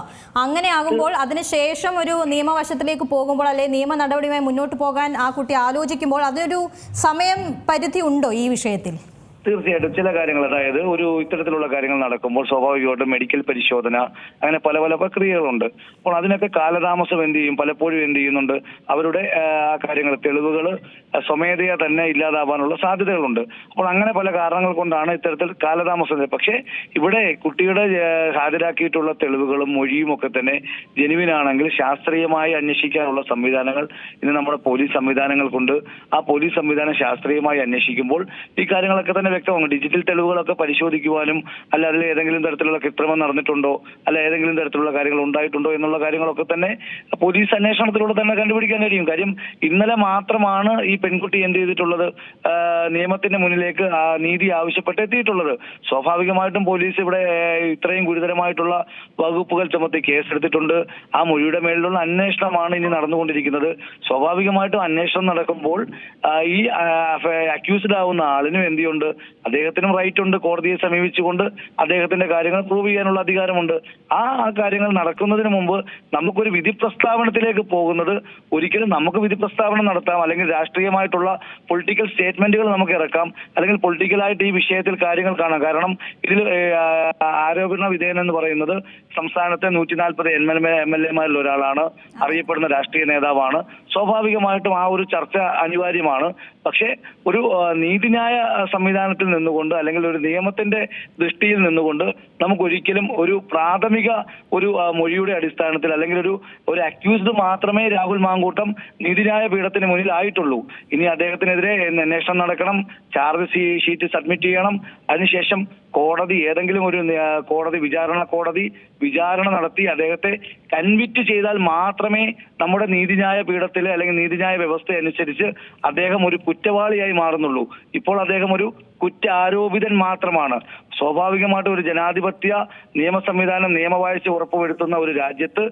അങ്ങനെ ആകുമ്പോൾ അതിനുശേഷം ഒരു നിയമവശത്തിലേക്ക് പോകുമ്പോൾ അല്ലെങ്കിൽ നിയമ നടപടിയുമായി മുന്നോട്ട് പോകാൻ ആ കുട്ടി ആലോചിക്കുമ്പോൾ അതിനൊരു സമയം പരിധി ഉണ്ടോ ഈ വിഷയത്തിൽ? തീർച്ചയായിട്ടും ചില കാര്യങ്ങൾ അതായത് ഒരു ഇത്തരത്തിലുള്ള കാര്യങ്ങൾ നടക്കുമ്പോൾ സ്വാഭാവികമായിട്ടും മെഡിക്കൽ പരിശോധന അങ്ങനെ പല പല പ്രക്രിയകളുണ്ട്. അപ്പോൾ അതിനൊക്കെ കാലതാമസം എന്ത് ചെയ്യും? പലപ്പോഴും എന്ത് ചെയ്യുന്നുണ്ട്? അവരുടെ കാര്യങ്ങൾ തെളിവുകൾ സ്വമേധയാ തന്നെ ഇല്ലാതാവാനുള്ള സാധ്യതകളുണ്ട്. അപ്പോൾ അങ്ങനെ പല കാരണങ്ങൾ കൊണ്ടാണ് ഇത്തരത്തിൽ കാലതാമസം. പക്ഷേ ഇവിടെ കുട്ടിയുടെ ഹാജരാക്കിയിട്ടുള്ള തെളിവുകളും മൊഴിയും ഒക്കെ തന്നെ ജനുവിനാണെങ്കിൽ ശാസ്ത്രീയമായി അന്വേഷിക്കാനുള്ള സംവിധാനങ്ങൾ ഇന്ന് നമ്മുടെ പോലീസ് സംവിധാനങ്ങൾ കൊണ്ട് ആ പോലീസ് സംവിധാനം ശാസ്ത്രീയമായി അന്വേഷിക്കുമ്പോൾ ഈ കാര്യങ്ങളൊക്കെ തന്നെ വ്യക്തമാണ്. ഡിജിറ്റൽ തെളിവുകളൊക്കെ പരിശോധിക്കുവാനും അല്ല അതിൽ ഏതെങ്കിലും തരത്തിലുള്ള കൃത്രിമം നടന്നിട്ടുണ്ടോ അല്ല ഏതെങ്കിലും തരത്തിലുള്ള കാര്യങ്ങൾ ഉണ്ടായിട്ടുണ്ടോ എന്നുള്ള കാര്യങ്ങളൊക്കെ തന്നെ പോലീസ് അന്വേഷണത്തിലൂടെ തന്നെ കണ്ടുപിടിക്കാൻ കഴിയും കാര്യം ഇന്നലെ മാത്രമാണ് ഈ പെൺകുട്ടി എന്ത് ചെയ്തിട്ടുള്ളത്? നിയമത്തിന്റെ മുന്നിലേക്ക് നീതി ആവശ്യപ്പെട്ട് എത്തിയിട്ടുള്ളത്. സ്വാഭാവികമായിട്ടും പോലീസ് ഇവിടെ ഇത്രയും ഗുരുതരമായിട്ടുള്ള വകുപ്പുകൾ ചുമത്തി കേസെടുത്തിട്ടുണ്ട്. ആ മൊഴിയുടെ മേലിലുള്ള അന്വേഷണമാണ് ഇനി നടന്നുകൊണ്ടിരിക്കുന്നത്. സ്വാഭാവികമായിട്ടും അന്വേഷണം നടക്കുമ്പോൾ ഈ അക്യൂസ്ഡ് ആവുന്ന ആളിനും എന്ത് ചെയ്യുന്നുണ്ട്? അദ്ദേഹത്തിനും റൈറ്റ് ഉണ്ട്. കോടതിയെ സമീപിച്ചുകൊണ്ട് അദ്ദേഹത്തിന്റെ കാര്യങ്ങൾ പ്രൂവ് ചെയ്യാനുള്ള അധികാരമുണ്ട്. ആ ആ കാര്യങ്ങൾ നടക്കുന്നതിന് മുമ്പ് നമുക്കൊരു വിധി പ്രസ്താവനത്തിലേക്ക് പോകുന്നത് ഒരിക്കലും നമുക്ക് വിധി പ്രസ്താവന നടത്താം. അല്ലെങ്കിൽ രാഷ്ട്രീയമായിട്ടുള്ള പൊളിറ്റിക്കൽ സ്റ്റേറ്റ്മെന്റുകൾ നമുക്ക് ഇറക്കാം. അല്ലെങ്കിൽ പൊളിറ്റിക്കലായിട്ട് ഈ വിഷയത്തിൽ കാര്യങ്ങൾ കാണാം. കാരണം ഇതിൽ ആരോപണ വിധേയൻ എന്ന് പറയുന്നത് സംസ്ഥാനത്തെ നൂറ്റി നാൽപ്പത് എം എൽ എം എൽ എമാരിൽ ഒരാളാണ്. അറിയപ്പെടുന്ന രാഷ്ട്രീയ നേതാവാണ്. സ്വാഭാവികമായിട്ടും ആ ഒരു ചർച്ച അനിവാര്യമാണ്. പക്ഷേ ഒരു നീതിന്യായ ആ, സംവിധാനത്തിൽ നിന്നുകൊണ്ട് അല്ലെങ്കിൽ ഒരു നിയമത്തിന്റെ ദൃഷ്ടിയിൽ നിന്നുകൊണ്ട് നമുക്ക് ഒരിക്കലും ഒരു പ്രാഥമിക ഒരു മൊഴിയുടെ അടിസ്ഥാനത്തിൽ അല്ലെങ്കിൽ ഒരു ഒരു അക്യൂസ്ഡ് മാത്രമേ രാഹുൽ മാങ്കൂട്ടം നീതിന്യായ പീഠത്തിന് മുന്നിൽ ആയിട്ടുള്ളൂ. ഇനി അദ്ദേഹത്തിനെതിരെ അന്വേഷണം നടക്കണം ചാർജ് ഷീറ്റ് സബ്മിറ്റ് ചെയ്യണം. അതിനുശേഷം കോടതി ഏതെങ്കിലും ഒരു കോടതി വിചാരണ കോടതി വിചാരണ നടത്തി അദ്ദേഹത്തെ കൺവിറ്റ് ചെയ്താൽ മാത്രമേ നമ്മുടെ നീതിന്യായ പീഠത്തിൽ അല്ലെങ്കിൽ നീതിന്യായ വ്യവസ്ഥ അനുസരിച്ച് അദ്ദേഹം ഒരു കുറ്റവാളിയായി മാറുന്നുള്ളൂ. ഇപ്പോൾ അദ്ദേഹം ഒരു കുറ്റാരോപിതൻ മാത്രമാണ്. സ്വാഭാവികമായിട്ട് ഒരു ജനാധിപത്യ നിയമ സംവിധാനം നിയമവാഴ്ച ഉറപ്പുവരുത്തുന്ന ഒരു രാജ്യത്ത്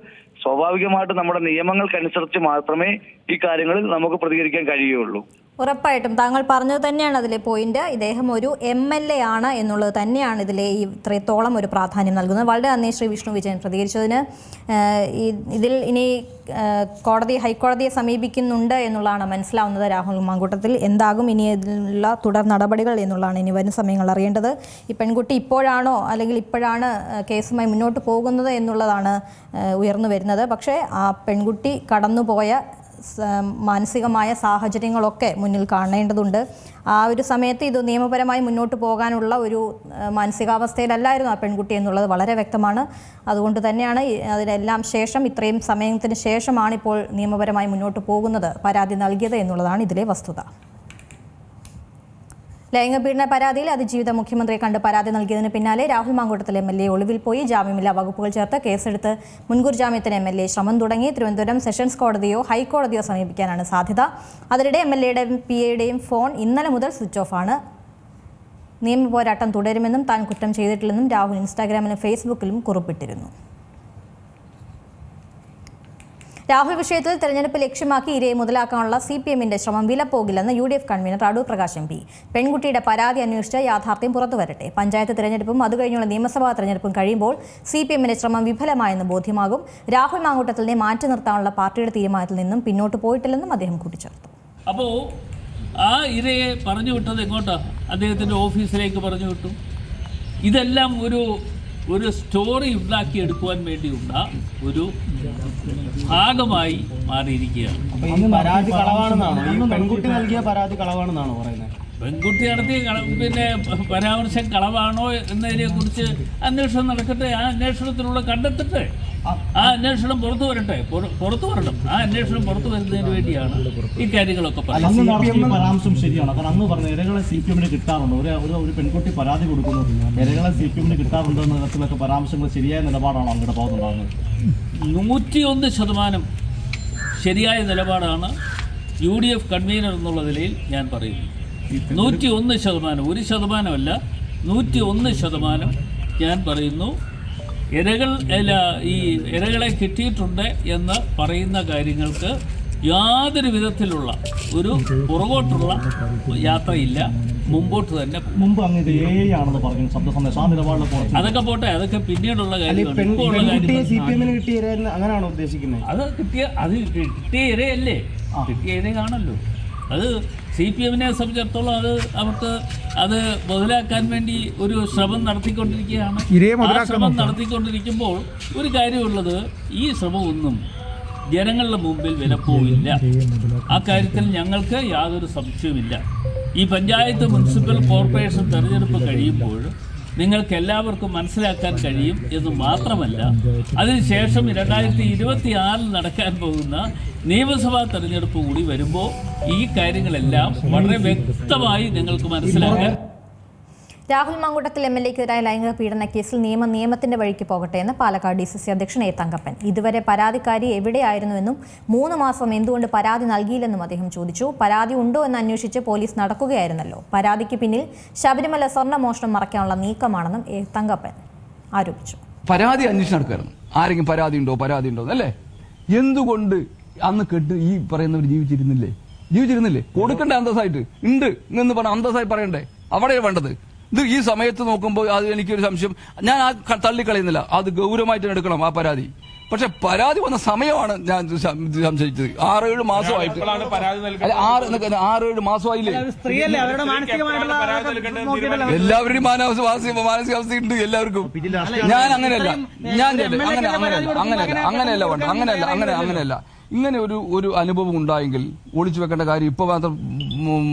സ്വാഭാവികമായിട്ട് നമ്മുടെ നിയമങ്ങൾക്കനുസരിച്ച് മാത്രമേ ഈ കാര്യങ്ങളിൽ നമുക്ക് പ്രതികരിക്കാൻ കഴിയുകയുള്ളൂ. ഉറപ്പായിട്ടും താങ്കൾ പറഞ്ഞത് തന്നെയാണ് അതിലെ പോയിന്റ് ഇദ്ദേഹം ഒരു എം എൽ എ ആണ് എന്നുള്ളത് തന്നെയാണ് ഇതിലെ ഈ ഇത്രത്തോളം ഒരു പ്രാധാന്യം നൽകുന്നത്. വളരെ നന്ദി ശ്രീ വിഷ്ണു വിജയൻ പ്രതികരിച്ചതിന്. ഇതിൽ ഇനി കോടതി ഹൈക്കോടതിയെ സമീപിക്കുന്നുണ്ട് എന്നുള്ളതാണ് മനസ്സിലാവുന്നത് രാഹുൽ മാങ്കൂട്ടത്തിൽ. എന്താകും ഇനി ഇതിലുള്ള തുടർ നടപടികൾ എന്നുള്ളതാണ് ഇനി വരുന്ന സമയങ്ങൾ അറിയേണ്ടത്. ഈ പെൺകുട്ടി ഇപ്പോഴാണോ അല്ലെങ്കിൽ ഇപ്പോഴാണ് കേസുമായി മുന്നോട്ട് പോകുന്നത് എന്നുള്ളതാണ് ഉയർന്നു വരുന്നത്. പക്ഷേ ആ പെൺകുട്ടി കടന്നുപോയ മാനസികമായ സാഹചര്യങ്ങളൊക്കെ മുന്നിൽ കാണേണ്ടതുണ്ട്. ആ ഒരു സമയത്ത് ഇത് നിയമപരമായി മുന്നോട്ട് പോകാനുള്ള ഒരു മാനസികാവസ്ഥയിലല്ലായിരുന്നു ആ പെൺകുട്ടി എന്നുള്ളത് വളരെ വ്യക്തമാണ്. അതുകൊണ്ട് തന്നെയാണ് അതിനെല്ലാം ശേഷം ഇത്രയും സമയത്തിന് ശേഷമാണ് ഇപ്പോൾ നിയമപരമായി മുന്നോട്ട് പോകുന്നത് പരാതി നൽകിയത് എന്നുള്ളതാണ് ഇതിലെ വസ്തുത. ലൈംഗിക പീഡന പരാതിയിൽ അതിജീവിത മുഖ്യമന്ത്രിയെ കണ്ട് പരാതി നൽകിയതിന് പിന്നാലെ Rahul Mankoottathil M L A ഒളിവിൽ പോയി ജാമ്യമില്ലാ വകുപ്പുകൾ ചേർത്ത് കേസെടുത്ത് മുൻകൂർ ജാമ്യത്തിന് എം എൽ എ ശ്രമം തുടങ്ങി. തിരുവനന്തപുരം സെഷൻസ് കോടതിയോ ഹൈക്കോടതിയോ സമീപിക്കാനാണ് സാധ്യത. അതിനിടെ എം എൽ എയുടെയും പി എയുടെയും ഫോൺ ഇന്നലെ മുതൽ സ്വിച്ച് ഓഫ് ആണ്. നിയമ പോരാട്ടം തുടരുമെന്നും താൻ കുറ്റം ചെയ്തിട്ടില്ലെന്നും രാഹുൽ ഇൻസ്റ്റാഗ്രാമിലും ഫേസ്ബുക്കിലും കുറിപ്പിട്ടിരുന്നു. രാഹുൽ വിഷയത്തിൽ തെരഞ്ഞെടുപ്പ് ലക്ഷ്യമാക്കി ഇരയെ മുതലാക്കാനുള്ള സി പി എമ്മിന്റെ ശ്രമം വിലപ്പോകില്ലെന്ന് U D F convener Adoor Prakash M P. പെൺകുട്ടിയുടെ പരാതി അന്വേഷിച്ച് യാഥാർത്ഥ്യം പുറത്തുവരട്ടെ. പഞ്ചായത്ത് തെരഞ്ഞെടുപ്പും അതുകഴിഞ്ഞുള്ള നിയമസഭാ തെരഞ്ഞെടുപ്പും കഴിയുമ്പോൾ സി പി എമ്മിന്റെ ശ്രമം വിഫലമായെന്ന് ബോധ്യമാകും. രാഹുൽ മാങ്കൂട്ടത്തിനെ മാറ്റി നിർത്താനുള്ള പാർട്ടിയുടെ തീരുമാനത്തിൽ നിന്നും പിന്നോട്ട് പോയിട്ടില്ലെന്നും അദ്ദേഹം കൂട്ടിച്ചേർത്തു. അപ്പോൾ ആ ഇരയെ പറഞ്ഞു വിട്ടത് എങ്ങോട്ടാണ് അദ്ദേഹത്തിന്റെ ഓഫീസിലേക്ക് പറഞ്ഞു വിട്ടു. ഇതെല്ലാം ഒരു ഒരു സ്റ്റോറി ഉണ്ടാക്കിയെടുക്കുവാൻ വേണ്ടിയുള്ള ഒരു ഭാഗമായി മാറിയിരിക്കുകയാണ്. പരാതി കളവാണെന്നാണോ? പെൺകുട്ടി നൽകിയ പരാതി കളവാണെന്നാണോ പറയുന്നത്? പെൺകുട്ടി നടത്തിയ പിന്നെ പരാമർശം കളവാണോ എന്നതിനെ കുറിച്ച് അന്വേഷണം നടക്കട്ടെ? ആ അന്വേഷണത്തിനുള്ള കണ്ടെത്തട്ടെ? ആ അന്വേഷണം പുറത്തു വരട്ടെ. പുറത്തു വരണം. ആ അന്വേഷണം പുറത്തു വരുന്നതിന് വേണ്ടിയാണ് ഈ കാര്യങ്ങളൊക്കെ പരാമർശം ശരിയാണ്. കാരണം അന്ന് പറഞ്ഞ ഇരകളെ സി പി എമ്മിന് കിട്ടാറുണ്ട്. ഒരു ഒരു ഒരു പെൺകുട്ടി പരാതി കൊടുക്കുന്നു ഇരകളെ സി പി എമ്മിന് കിട്ടാറുണ്ട് എന്ന തരത്തിലൊക്കെ പരാമർശങ്ങൾ ശരിയായ നിലപാടാണ് അങ്ങയുടെ ഭാഗത്തുണ്ടാകുന്നത് നൂറ്റിയൊന്ന് ശതമാനം ശരിയായ നിലപാടാണ് യു ഡി എഫ് കൺവീനർ എന്നുള്ള നിലയിൽ ഞാൻ പറയുന്നു. നൂറ്റി ഒന്ന് ശതമാനം. ഒരു ശതമാനമല്ല നൂറ്റി ഒന്ന് ശതമാനം ഞാൻ പറയുന്നു. ഇരകൾ ഈ ഇരകളെ കിട്ടിയിട്ടുണ്ട് എന്ന് പറയുന്ന കാര്യങ്ങൾക്ക് യാതൊരു വിധത്തിലുള്ള ഒരു പുറകോട്ടുള്ള യാത്രയില്ല. മുമ്പോട്ട് തന്നെ. മുമ്പ് പറഞ്ഞു ശബ്ദ സന്ദേശം ആ നിലപാടിൽ അതൊക്കെ പോട്ടെ അതൊക്കെ പിന്നീടുള്ള കാര്യമാണ് അത് കിട്ടിയ അത് കിട്ടിയ ഇരയല്ലേ? കിട്ടിയ ഇരയാണല്ലോ. അത് സി പി എമ്മിനെ സംബന്ധിച്ചിടത്തോളം അത് അവർക്ക് അത് മുതലാക്കാൻ വേണ്ടി ഒരു ശ്രമം നടത്തിക്കൊണ്ടിരിക്കുകയാണ്. ആ ശ്രമം നടത്തിക്കൊണ്ടിരിക്കുമ്പോൾ ഒരു കാര്യമുള്ളത് ഈ ശ്രമമൊന്നും ജനങ്ങളുടെ മുമ്പിൽ വിലപ്പോവില്ല ആ കാര്യത്തിൽ ഞങ്ങൾക്ക് യാതൊരു സംശയവുമില്ല. ഈ പഞ്ചായത്ത് മുനിസിപ്പൽ കോർപ്പറേഷൻ തെരഞ്ഞെടുപ്പ് കഴിയുമ്പോൾ നിങ്ങൾക്ക് എല്ലാവർക്കും മനസ്സിലാക്കാൻ കഴിയും എന്ന് മാത്രമല്ല അതിനുശേഷം രണ്ടായിരത്തി ഇരുപത്തി ആറിൽ നടക്കാൻ പോകുന്ന നിയമസഭാ തെരഞ്ഞെടുപ്പ് കൂടി വരുമ്പോൾ ഈ കാര്യങ്ങളെല്ലാം വളരെ വ്യക്തമായി നിങ്ങൾക്ക് മനസ്സിലാക്കാൻ രാഹുൽ മങ്കുട്ടത്തിൽ എം എൽ എക്കെതിരായ ലൈംഗിക പീഡന കേസിൽ നിയമം നിയമത്തിന്റെ വഴിക്ക് പോകട്ടെ എന്ന് പാലക്കാട് ഡി സി സി അധ്യക്ഷൻ എ തങ്കപ്പൻ. ഇതുവരെ പരാതിക്കാരി എവിടെയായിരുന്നുവെന്നും മൂന്ന് മാസം എന്തുകൊണ്ട് പരാതി നൽകിയില്ലെന്നും അദ്ദേഹം ചോദിച്ചു. പരാതി ഉണ്ടോ എന്ന് അന്വേഷിച്ച് പോലീസ് നടക്കുകയായിരുന്നല്ലോ. പരാതിക്ക് പിന്നിൽ ശബരിമല സ്വർണ മോഷണം മറയ്ക്കാനുള്ള നീക്കമാണെന്നും എ തങ്കപ്പൻ ആരോപിച്ചു. പരാതി അന്വേഷിച്ച് നടക്കുകയായിരുന്നു. ആരെങ്കിലും പരാതി ഉണ്ടോ? പരാതി ഉണ്ടോ? അല്ലേ എന്തുകൊണ്ട് അന്ന് കെട്ട് ഈ പറയുന്നവർ ജീവിച്ചിരുന്നില്ലേ? ജീവിച്ചിരുന്നില്ലേ? കൊടുക്കണ്ടേ അന്തസ്സായിട്ട്. ഉണ്ട് എന്ന് പറഞ്ഞ അന്തസ്സായി പറയണ്ടേ? അവിടെയാണ് വേണ്ടത്. ഇത് ഈ സമയത്ത് നോക്കുമ്പോൾ അത് എനിക്കൊരു സംശയം. ഞാൻ ആ തള്ളിക്കളയുന്നില്ല. അത് ഗൗരവമായിട്ട് എടുക്കണം ആ പരാതി. പക്ഷെ പരാതി വന്ന സമയമാണ് ഞാൻ സംശയിച്ചത്. ആറേഴ് മാസമായിട്ട്. ആറ് ആറേഴ് മാസമായില്ലേ? എല്ലാവരുടെയും മാനസിക മാനസികാവസ്ഥ ഉണ്ട് എല്ലാവർക്കും. ഞാൻ അങ്ങനെയല്ല. ഞാൻ അങ്ങനെയല്ല. അങ്ങനെയല്ല. അങ്ങനെയല്ല വേണ്ട അങ്ങനെയല്ല. അങ്ങനെ അങ്ങനെയല്ല. ഇങ്ങനെ ഒരു ഒരു അനുഭവം ഉണ്ടായെങ്കിൽ ഒളിച്ചു വെക്കേണ്ട കാര്യം ഇപ്പൊ മാത്രം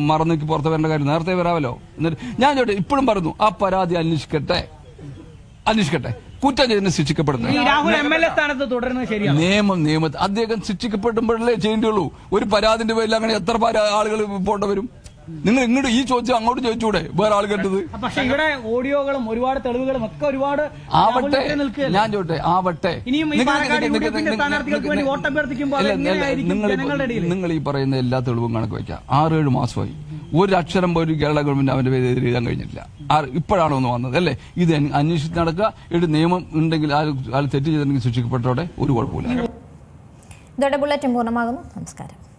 മറന്നേക്ക് പുറത്ത് വരേണ്ട കാര്യം നേരത്തെ വരാമല്ലോ. എന്നിട്ട് ഞാൻ ചോട്ടെ ഇപ്പോഴും പറഞ്ഞു ആ പരാതി അന്വേഷിക്കട്ടെ. അന്വേഷിക്കട്ടെ. കുറ്റം ചെയ്തിന് ശിക്ഷിക്കപ്പെടുന്നത് നിയമം നിയമം. അദ്ദേഹം ശിക്ഷിക്കപ്പെടുമ്പോഴല്ലേ ചെയ്യേണ്ടിയുള്ളൂ. ഒരു പരാതിന്റെ പേരിൽ അങ്ങനെ എത്ര ആളുകൾ പോണ്ട വരും? നിങ്ങൾ ഇങ്ങോട്ട് ഈ ചോദിച്ചാൽ അങ്ങോട്ട് ചോദിച്ചൂടെ? വേറെ ആൾ കേട്ടത്. പക്ഷെ ഇവിടെ ഓഡിയോകളും ഒരുപാട് തെളിവുകളും ഒക്കെ ഒരുപാട് ആവട്ടെ. ഞാൻ ചോട്ടെ ആവട്ടെ. നിങ്ങൾ- ഈ പറയുന്ന എല്ലാ തെളിവും കണക്ക് വയ്ക്കാം ആറേഴ് മാസമായി. ഒരു അക്ഷരം പോലും കേരള ഗവൺമെന്റ് അവന്റെ പേര് എഴുതാൻ കഴിഞ്ഞിട്ടില്ല. ആറ് ഇപ്പോഴാണ് ഒന്ന് വന്നത് അല്ലേ? ഇത് അന്വേഷിച്ച് നടക്കുക. ഇവിടെ നിയമം ഉണ്ടെങ്കിൽ ആൾ ആൾ തെറ്റ് ചെയ്തിട്ടുണ്ടെങ്കിൽ ശിക്ഷിക്കപ്പെട്ടോടെ ഒരു കുഴപ്പമില്ല ഇതോടെ ബുള്ളറ്റിൻ പൂർണമാകുന്നു. നമസ്കാരം.